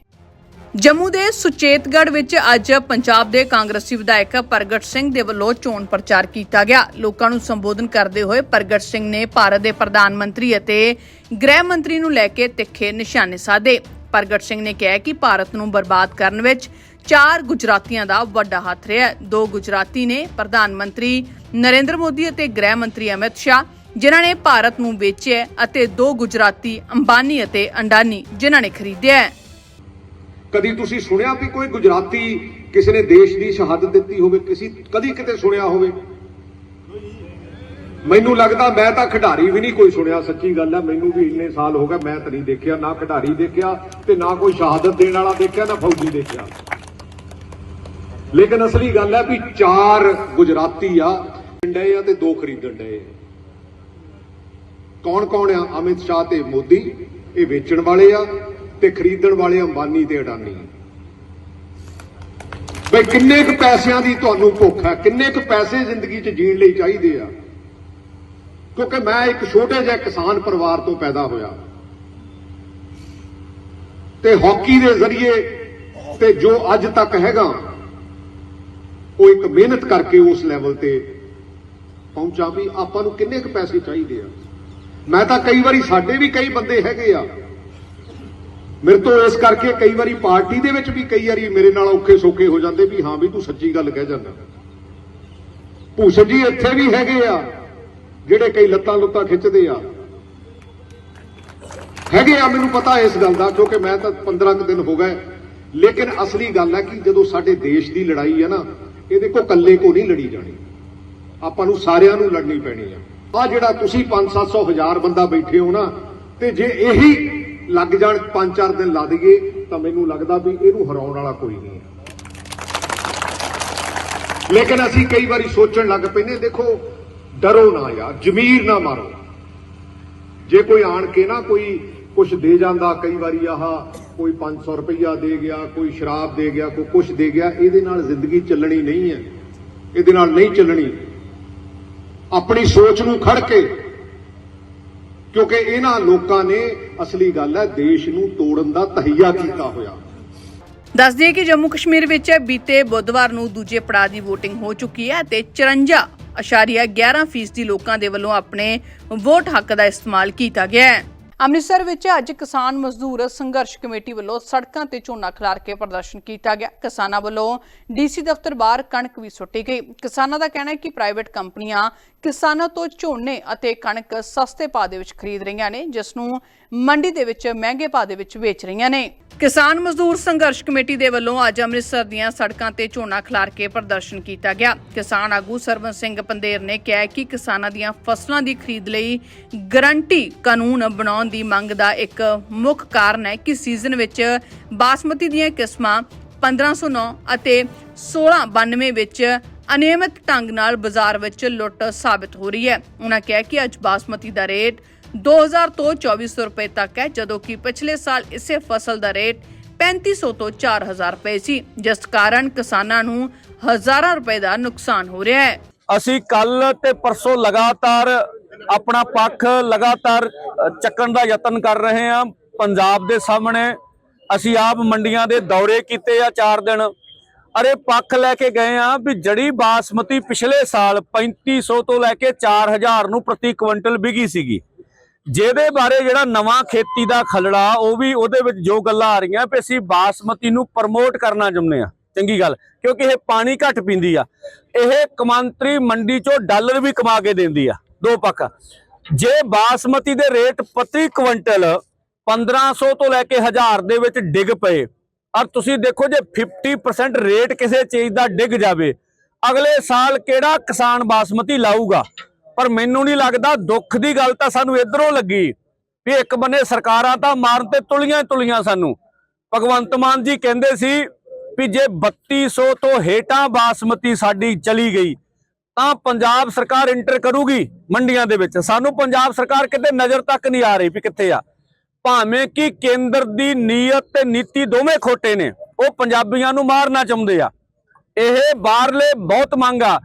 S1: ਜੰਮੂ ਦੇ ਸੁਚੇਤਗੜ ਵਿੱਚ ਅੱਜ ਪੰਜਾਬ ਦੇ ਕਾਂਗਰਸੀ ਵਿਧਾਇਕ ਪ੍ਰਗਟ ਸਿੰਘ ਦੇ ਵੱਲੋਂ ਚੋਣ ਪ੍ਰਚਾਰ ਕੀਤਾ ਗਿਆ। ਲੋਕਾਂ ਨੂੰ ਸੰਬੋਧਨ ਕਰਦੇ ਹੋਏ ਪ੍ਰਗਟ ਸਿੰਘ ਨੇ ਭਾਰਤ ਦੇ ਪ੍ਰਧਾਨ ਮੰਤਰੀ ਅਤੇ ਗ੍ਰਹਿ ਮੰਤਰੀ ਨੂੰ ਲੈ ਕੇ ਤਿੱਖੇ ਨਿਸ਼ਾਨੇ ਸਾਧੇ। ਪ੍ਰਗਟ ਸਿੰਘ ਨੇ ਕਿਹਾ ਕਿ ਭਾਰਤ ਨੂੰ ਬਰਬਾਦ ਕਰਨ ਵਿੱਚ ਚਾਰ ਗੁਜਰਾਤੀਆਂ ਦਾ ਵੱਡਾ ਹੱਥ ਰਿਹਾ ਦੋ ਗੁਜਰਾਤੀ ਨੇ ਪ੍ਰਧਾਨ ਮੰਤਰੀ ਨਰਿੰਦਰ ਮੋਦੀ ਅਤੇ ਗ੍ਰਹਿ ਮੰਤਰੀ ਅਮਿਤ ਸ਼ਾਹ, ਜਿਨ੍ਹਾਂ ਨੇ ਭਾਰਤ ਨੂੰ ਵੇਚਿਆ ਅਤੇ ਦੋ ਗੁਜਰਾਤੀ ਅੰਬਾਨੀ ਅਤੇ ਅੰਡਾਨੀ, ਜਿਨ੍ਹਾਂ ਨੇ ਖਰੀਦਿਆ ਹੈ।
S8: ਕਦੀ ਤੁਸੀਂ ਸੁਣਿਆ ਵੀ ਕੋਈ ਗੁਜਰਾਤੀ ਕਿਸੇ ਨੇ ਦੇਸ਼ ਦੀ ਸ਼ਹਾਦਤ ਦਿੱਤੀ ਹੋਵੇ, ਕਿਸੇ ਕਦੀ ਕਿਤੇ ਸੁਣਿਆ ਹੋਵੇ? ਮੈਨੂੰ ਲੱਗਦਾ ਮੈਂ ਤਾਂ ਖਿਡਾਰੀ ਵੀ ਨਹੀਂ ਕੋਈ ਸੁਣਿਆ, ਸੱਚੀ ਗੱਲ ਹੈ। ਮੈਨੂੰ ਵੀ ਇੰਨੇ ਸਾਲ ਹੋ ਗਏ ਮੈਂ ਤਾਂ ਨਹੀਂ ਦੇਖਿਆ, ਨਾ ਖਿਡਾਰੀ ਦੇਖਿਆ ਤੇ ਨਾ ਕੋਈ ਸ਼ਹਾਦਤ ਦੇਣ ਵਾਲਾ ਦੇਖਿਆ, ਨਾ ਫੌਜੀ ਦੇਖਿਆ। ਲੇਕਿਨ ਅਸਲੀ ਗੱਲ ਹੈ ਵੀ ਚਾਰ ਗੁਜਰਾਤੀ ਆ ਡਏ ਆ ਤੇ ਦੋ ਖਰੀਦਣ ਡਏ ਆ। ਕੌਣ ਕੌਣ ਆ? ਅਮਿਤ ਸ਼ਾਹ ਤੇ ਮੋਦੀ, ਇਹ ਵੇਚਣ ਵਾਲੇ ਆ। ਤੇ ਖਰੀਦਣ ਵਾਲੇ ਅੰਬਾਨੀ ਤੇ ਅਡਾਨੀ। ਬਈ ਕਿੰਨੇ ਕੁ ਪੈਸਿਆਂ ਦੀ ਤੁਹਾਨੂੰ ਭੁੱਖ ਹੈ? ਕਿੰਨੇ ਕੁ ਪੈਸੇ ਜ਼ਿੰਦਗੀ 'ਚ ਜੀਣ ਲਈ ਚਾਹੀਦੇ ਆ? ਕਿਉਂਕਿ ਮੈਂ ਇੱਕ ਛੋਟੇ ਜਿਹੇ ਕਿਸਾਨ ਪਰਿਵਾਰ ਤੋਂ ਪੈਦਾ ਹੋਇਆ। ਤੇ ਹਾਕੀ ਦੇ ਜ਼ਰੀਏ ਤੇ ਜੋ ਅੱਜ ਤੱਕ ਹੈਗਾ, ਉਹ ਇੱਕ ਮਿਹਨਤ ਕਰਕੇ ਉਸ ਲੈਵਲ ਤੇ ਪਹੁੰਚਾ ਵੀ ਆਪਾਂ ਨੂੰ ਕਿੰਨੇ ਕੁ ਪੈਸੇ ਚਾਹੀਦੇ ਆ। ਮੈਂ ਤਾਂ ਕਈ ਵਾਰੀ ਸਾਡੇ ਵੀ ਕਈ ਬੰਦੇ ਹੈਗੇ ਆ ਮੇਰੇ ਤੋਂ ਇਸ ਕਰਕੇ ਕਈ ਵਾਰੀ ਪਾਰਟੀ ਦੇ ਵਿੱਚ ਵੀ ਕਈ ਵਾਰੀ ਮੇਰੇ ਨਾਲ ਔਖੇ ਸੌਖੇ ਹੋ ਜਾਂਦੇ ਵੀ ਹਾਂ ਵੀ ਤੂੰ ਸੱਚੀ ਗੱਲ ਕਹਿ ਜਾਂਦਾ। ਭੂਸ਼ਣ ਜੀ ਇੱਥੇ ਵੀ ਹੈਗੇ ਆ, ਜਿਹੜੇ ਕਈ ਲੱਤਾਂ ਲੁੱਤਾਂ ਖਿੱਚਦੇ ਆ। ਹੈਗੇ ਆ, ਮੈਨੂੰ ਪਤਾ ਇਸ ਗੱਲ ਦਾ, ਕਿਉਂਕਿ ਮੈਂ ਤਾਂ 15 ਕੁ ਦਿਨ ਹੋ ਗਏ। ਲੇਕਿਨ ਅਸਲੀ ਗੱਲ ਹੈ ਕਿ ਜਦੋਂ ਸਾਡੇ ਦੇਸ਼ ਦੀ ਲੜਾਈ ਹੈ ਨਾ ਇਹਦੇ ਕੋ ਇਕੱਲੇ ਕੋ ਨਹੀਂ ਲੜੀ ਜਾਣੀ। ਆਪਾਂ ਨੂੰ ਸਾਰਿਆਂ ਨੂੰ ਲੜਨੀ ਪੈਣੀ ਆ। ਆ ਜਿਹੜਾ ਤੁਸੀਂ 5-700 ਹਜ਼ਾਰ ਬੰਦਾ ਬੈਠੇ ਹੋ ਨਾ, ਤੇ ਜੇ ਇਹੀ ਲੱਗ ਜਾਣ 5-4 ਦਿਨ ਲਾ ਦਈਏ ਤਾਂ ਮੈਨੂੰ ਲੱਗਦਾ ਵੀ ਇਹਨੂੰ ਹਰਾਉਣ ਵਾਲਾ ਕੋਈ ਨਹੀਂ ਹੈ। ਲੇਕਿਨ ਅਸੀਂ ਕਈ ਵਾਰੀ ਸੋਚਣ ਲੱਗ ਪੈਂਦੇ, ਦੇਖੋ, ਡਰੋ ਨਾ ਯਾਰ, ਜ਼ਮੀਰ ਨਾ ਮਾਰੋ। ਜੇ ਕੋਈ ਆਣ ਕੇ ਨਾ ਕੋਈ ਕੁਝ ਦੇ ਜਾਂਦਾ, ਕਈ ਵਾਰੀ ਆਹ ਕੋਈ 500 ਰੁਪਈਆ ਦੇ ਗਿਆ, ਕੋਈ ਸ਼ਰਾਬ ਦੇ ਗਿਆ, ਕੋਈ ਕੁਝ ਦੇ ਗਿਆ, ਇਹਦੇ ਨਾਲ ਜ਼ਿੰਦਗੀ ਚੱਲਣੀ ਨਹੀਂ ਹੈ। ਇਹਦੇ ਨਾਲ ਨਹੀਂ ਚੱਲਣੀ। ਆਪਣੀ ਸੋਚ ਨੂੰ ਖੜ ਕੇ ਕਿਉਂਕਿ ਇਹਨਾਂ ਲੋਕਾਂ ਨੇ ਅਸਲੀ ਗੱਲ ਹੈ, ਦੇਸ਼ ਨੂੰ ਤੋੜਨ ਦਾ ਤਹਈਆ ਕੀਤਾ ਹੋਇਆ।
S1: ਦੱਸ ਦਈਏ ਕਿ ਜੰਮੂ ਕਸ਼ਮੀਰ ਵਿੱਚ ਬੀਤੇ ਬੁੱਧਵਾਰ ਨੂੰ ਦੂਜੇ ਪੜਾਅ ਦੀ VOTING ਹੋ ਚੁੱਕੀ ਹੈ ਤੇ 54.11% ਲੋਕਾਂ ਦੇ ਵੱਲੋਂ ਆਪਣੇ ਵੋਟ ਹੱਕ ਦਾ ਇਸਤੇਮਾਲ ਕੀਤਾ ਗਿਆ ਹੈ। ਅੰਮ੍ਰਿਤਸਰ ਵਿੱਚ ਅੱਜ ਕਿਸਾਨ ਮਜ਼ਦੂਰ ਸੰਘਰਸ਼ ਕਮੇਟੀ ਵੱਲੋਂ ਸੜਕਾਂ ਤੇ ਝੋਨਾ ਖਿਲਾਰ ਕੇ ਪ੍ਰਦਰਸ਼ਨ ਕੀਤਾ ਗਿਆ। ਕਿਸਾਨਾਂ ਵੱਲੋਂ ਡੀਸੀ ਦਫ਼ਤਰ ਬਾਹਰ ਕਣਕ ਵੀ ਸੁੱਟੀ ਗਈ। ਕਿਸਾਨਾਂ ਦਾ ਕਹਿਣਾ ਹੈ ਕਿ ਪ੍ਰਾਈਵੇਟ ਕੰਪਨੀਆਂ ਕਿਸਾਨਾਂ ਤੋਂ ਝੋਨੇ ਅਤੇ ਕਣਕ ਸਸਤੇ ਭਾਅ ਦੇ ਵਿੱਚ ਖਰੀਦ ਰਹੀਆਂ ਨੇ, ਜਿਸ ਨੂੰ ਮੰਡੀ ਦੇ ਵਿੱਚ ਮਹਿੰਗੇ ਭਾਅ ਦੇ ਵਿੱਚ ਵੇਚ ਰਹੀਆਂ ਨੇ। ਕਿਸਾਨ ਮਜ਼ਦੂਰ ਸੰਘਰਸ਼ ਕਮੇਟੀ ਦੇ ਵੱਲੋਂ ਅੱਜ ਅੰਮ੍ਰਿਤਸਰ ਦੀਆਂ ਸੜਕਾਂ ਤੇ ਝੋਨਾ ਖਿਲਾਰ ਕੇ ਪ੍ਰਦਰਸ਼ਨ ਕੀਤਾ ਗਿਆ। ਕਿਸਾਨ ਆਗੂ ਸਰਵਨ ਸਿੰਘ ਪੰਦੇਰ ਨੇ ਕਿਹਾ ਕਿ ਕਿਸਾਨਾਂ ਦੀਆਂ ਫਸਲਾਂ ਦੀ ਖਰੀਦ ਲਈ ਗਰੰਟੀ ਕਾਨੂੰਨ ਬਣਾਉਣ ਦੀ ਮੰਗ ਦਾ ਇੱਕ ਮੁੱਖ ਕਾਰਨ ਹੈ ਕਿ ਸੀਜ਼ਨ ਵਿੱਚ ਬਾਸਮਤੀ ਦੀਆਂ ਕਿਸਮਾਂ 1509 ਅਤੇ 1692 ਵਿੱਚ ਅਨਿਯਮਿਤ ਢੰਗ ਨਾਲ ਬਾਜ਼ਾਰ ਵਿੱਚ ਲੁੱਟ ਸਾਬਤ ਹੋ ਰਹੀ ਹੈ। ਉਹਨਾਂ ਕਿਹਾ ਕਿ ਅੱਜ ਬਾਸਮਤੀ ਦਾ ਰੇਟ 2000 ਤੋਂ 2400 ਰੁਪਏ ਤੱਕ ਹੈ, ਜਦੋਂ ਕਿ ਪਿਛਲੇ ਸਾਲ ਇਸੇ ਫਸਲ ਦਾ ਰੇਟ 3500 ਤੋਂ 4000 ਰੁਪਏ ਸੀ, ਜਿਸ ਕਾਰਨ ਕਿਸਾਨਾਂ ਨੂੰ ਹਜ਼ਾਰਾਂ ਰੁਪਏ ਦਾ ਨੁਕਸਾਨ ਹੋ ਰਿਹਾ ਹੈ।
S9: ਅਸੀਂ ਕੱਲ ਤੇ ਪਰਸੋਂ ਲਗਾਤਾਰ ਆਪਣਾ ਪੱਖ ਲਗਾਤਾਰ ਚੱਕਣ ਦਾ ਯਤਨ ਕਰ ਰਹੇ ਹਾਂ। ਪੰਜਾਬ ਦੇ ਸਾਹਮਣੇ ਅਸੀਂ ਆਪ ਮੰਡੀਆਂ ਦੇ ਦੌਰੇ ਕੀਤੇ ਆ 4 ਦਿਨ। ਅਰੇ ਪੱਖ ਲੈ ਕੇ ਗਏ ਆ ਵੀ ਜੜੀ ਬਾਸਮਤੀ ਪਿਛਲੇ ਸਾਲ 3500 ਤੋਂ ਲੈ ਕੇ 4000 ਨੂੰ ਪ੍ਰਤੀ ਕੁਇੰਟਲ ਵਿਕੀ ਸੀਗੀ। ਜਿਹਦੇ ਬਾਰੇ ਜਿਹੜਾ ਨਵਾਂ ਖੇਤੀ ਦਾ ਖਲੜਾ, ਉਹ ਵੀ ਉਹਦੇ ਵਿੱਚ ਜੋ ਗੱਲਾਂ ਆ ਰਹੀਆਂ ਵੀ ਅਸੀਂ ਬਾਸਮਤੀ ਨੂੰ ਪ੍ਰਮੋਟ ਕਰਨਾ ਚਾਹੁੰਦੇ ਆ। ਚੰਗੀ ਗੱਲ, ਕਿਉਂਕਿ ਇਹ ਪਾਣੀ ਘੱਟ ਪੀਂਦੀ ਆ। ਇਹ ਕਮਾਂਤਰੀ ਮੰਡੀ ਚੋਂ ਡਾਲਰ ਵੀ ਕਮਾ ਕੇ ਦਿੰਦੀ ਆ। ਦੋ ਪੱਖ। ਜੇ ਬਾਸਮਤੀ ਦੇ ਰੇਟ ਪ੍ਰਤੀ ਕੁਇੰਟਲ 1500 ਤੋਂ ਲੈ ਕੇ 1000 ਦੇ ਵਿੱਚ ਡਿੱਗ ਪਏ ਔਰ ਤੁਸੀਂ ਦੇਖੋ ਜੇ 50% ਰੇਟ ਕਿਸੇ ਚੀਜ਼ ਦਾ ਡਿੱਗ ਜਾਵੇ, ਅਗਲੇ ਸਾਲ ਕਿਹੜਾ ਕਿਸਾਨ ਬਾਸਮਤੀ ਲਾਊਗਾ? ਪਰ ਮੈਨੂੰ ਨਹੀਂ ਲੱਗਦਾ, ਦੁੱਖ ਦੀ ਗੱਲ ਤਾਂ ਸਾਨੂੰ ਇਧਰੋਂ ਲੱਗੀ ਵੀ ਇੱਕ ਬੰਨੇ ਸਰਕਾਰਾਂ ਤਾਂ ਮਾਰਨ ਤੇ ਤੁਲੀਆਂ ਤੁਲੀਆਂ ਸਾਨੂੰ। ਭਗਵੰਤ ਮਾਨ ਜੀ ਕਹਿੰਦੇ ਸੀ ਵੀ ਜੇ 3200 ਤੋਂ ਹੇਠਾਂ ਬਾਸਮਤੀ ਸਾਡੀ ਚਲੀ ਗਈ, ਤਾਂ ਪੰਜਾਬ ਸਰਕਾਰ ਇੰਟਰ ਕਰੂਗੀ ਮੰਡੀਆਂ ਦੇ ਵਿੱਚ। ਸਾਨੂੰ ਪੰਜਾਬ ਸਰਕਾਰ ਕਿਤੇ ਨਜ਼ਰ ਤੱਕ ਨਹੀਂ ਆ ਰਹੀ ਵੀ ਕਿੱਥੇ ਆ। ਭਾਵੇਂ ਕਿ ਕੇਂਦਰ ਦੀ ਨੀਅਤ ਤੇ ਨੀਤੀ ਦੋਵੇਂ ਖੋਟੇ ਨੇ, ਉਹ ਪੰਜਾਬੀਆਂ ਨੂੰ ਮਾਰਨਾ ਚਾਹੁੰਦੇ ਆ। ਇਹ ਬਾਹਰਲੇ ਬਹੁਤ ਮੰਗ ਆ।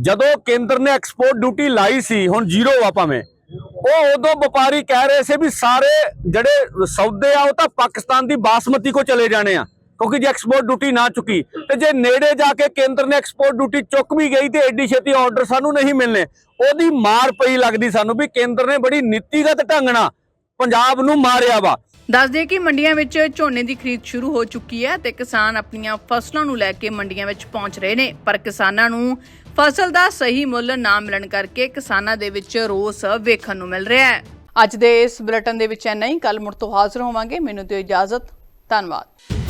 S9: ਜਦੋਂ ਕੇਂਦਰ ਨੇ ਐਕਸਪੋਰਟ ਡਿਊਟੀ ਲਾਈ ਸੀ, ਹੁਣ ਜ਼ੀਰੋ ਆ ਭਾਵੇਂ। ਉਹ ਉਦੋਂ ਵਪਾਰੀ ਕਹਿ ਰਹੇ ਸੀ ਵੀ ਸਾਰੇ ਜਿਹੜੇ ਸੌਦੇ ਆ, ਉਹ ਤਾਂ ਪਾਕਿਸਤਾਨ ਦੀ ਬਾਸਮਤੀ ਕੋ ਚਲੇ ਜਾਣੇ ਆ, ਕਿਉਂਕਿ ਜੇ ਐਕਸਪੋਰਟ ਡਿਊਟੀ ਨਾ ਚੁੱਕੀ, ਤੇ ਜੇ ਨੇੜੇ ਜਾ ਕੇ ਕੇਂਦਰ ਨੇ ਐਕਸਪੋਰਟ ਡਿਊਟੀ ਚੁੱਕ ਵੀ ਗਈ ਤੇ ਐਡੀ ਛੇਤੀ ਆਰਡਰ ਸਾਨੂੰ ਨਹੀਂ ਮਿਲਨੇ ਉਹਦੀ ਮਾਰ ਪਈ ਲੱਗਦੀ ਸਾਨੂੰ ਵੀ ਕੇਂਦਰ ਨੇ ਬੜੀ ਨੀਤੀਗਤ ਢੰਗ ਨਾਲ ਪੰਜਾਬ ਨੂੰ ਮਾਰਿਆ ਵਾ।
S1: ਦੱਸ ਦੇ ਕਿ ਮੰਡੀਆਂ ਵਿੱਚ ਝੋਨੇ ਦੀ ਖਰੀਦ ਸ਼ੁਰੂ ਹੋ ਚੁੱਕੀ ਹੈ ਤੇ ਕਿਸਾਨ ਆਪਣੀਆਂ ਫਸਲਾਂ ਨੂੰ ਲੈ ਕੇ ਮੰਡੀਆਂ ਵਿੱਚ ਪਹੁੰਚ ਰਹੇ ਨੇ। ਪਰ ਕਿਸਾਨਾਂ ਨੂੰ ਫਸਲ ਦਾ ਸਹੀ ਮੁੱਲ ਨਾ ਮਿਲਣ ਕਰਕੇ ਕਿਸਾਨਾਂ ਦੇ ਵਿੱਚ ਰੋਸ ਵੇਖਣ ਨੂੰ ਮਿਲ ਰਿਹਾ ਹੈ। ਅੱਜ ਦੇ ਇਸ ਬੁਲੇਟਿਨ ਦੇ ਵਿੱਚ ਇੰਨਾ ਹੀ। ਕੱਲ ਮੁੜ ਤੋਂ ਹਾਜ਼ਰ ਹੋਵਾਂਗੇ। ਮੈਨੂੰ ਦਿਓ ਇਜਾਜ਼ਤ। ਧੰਨਵਾਦ।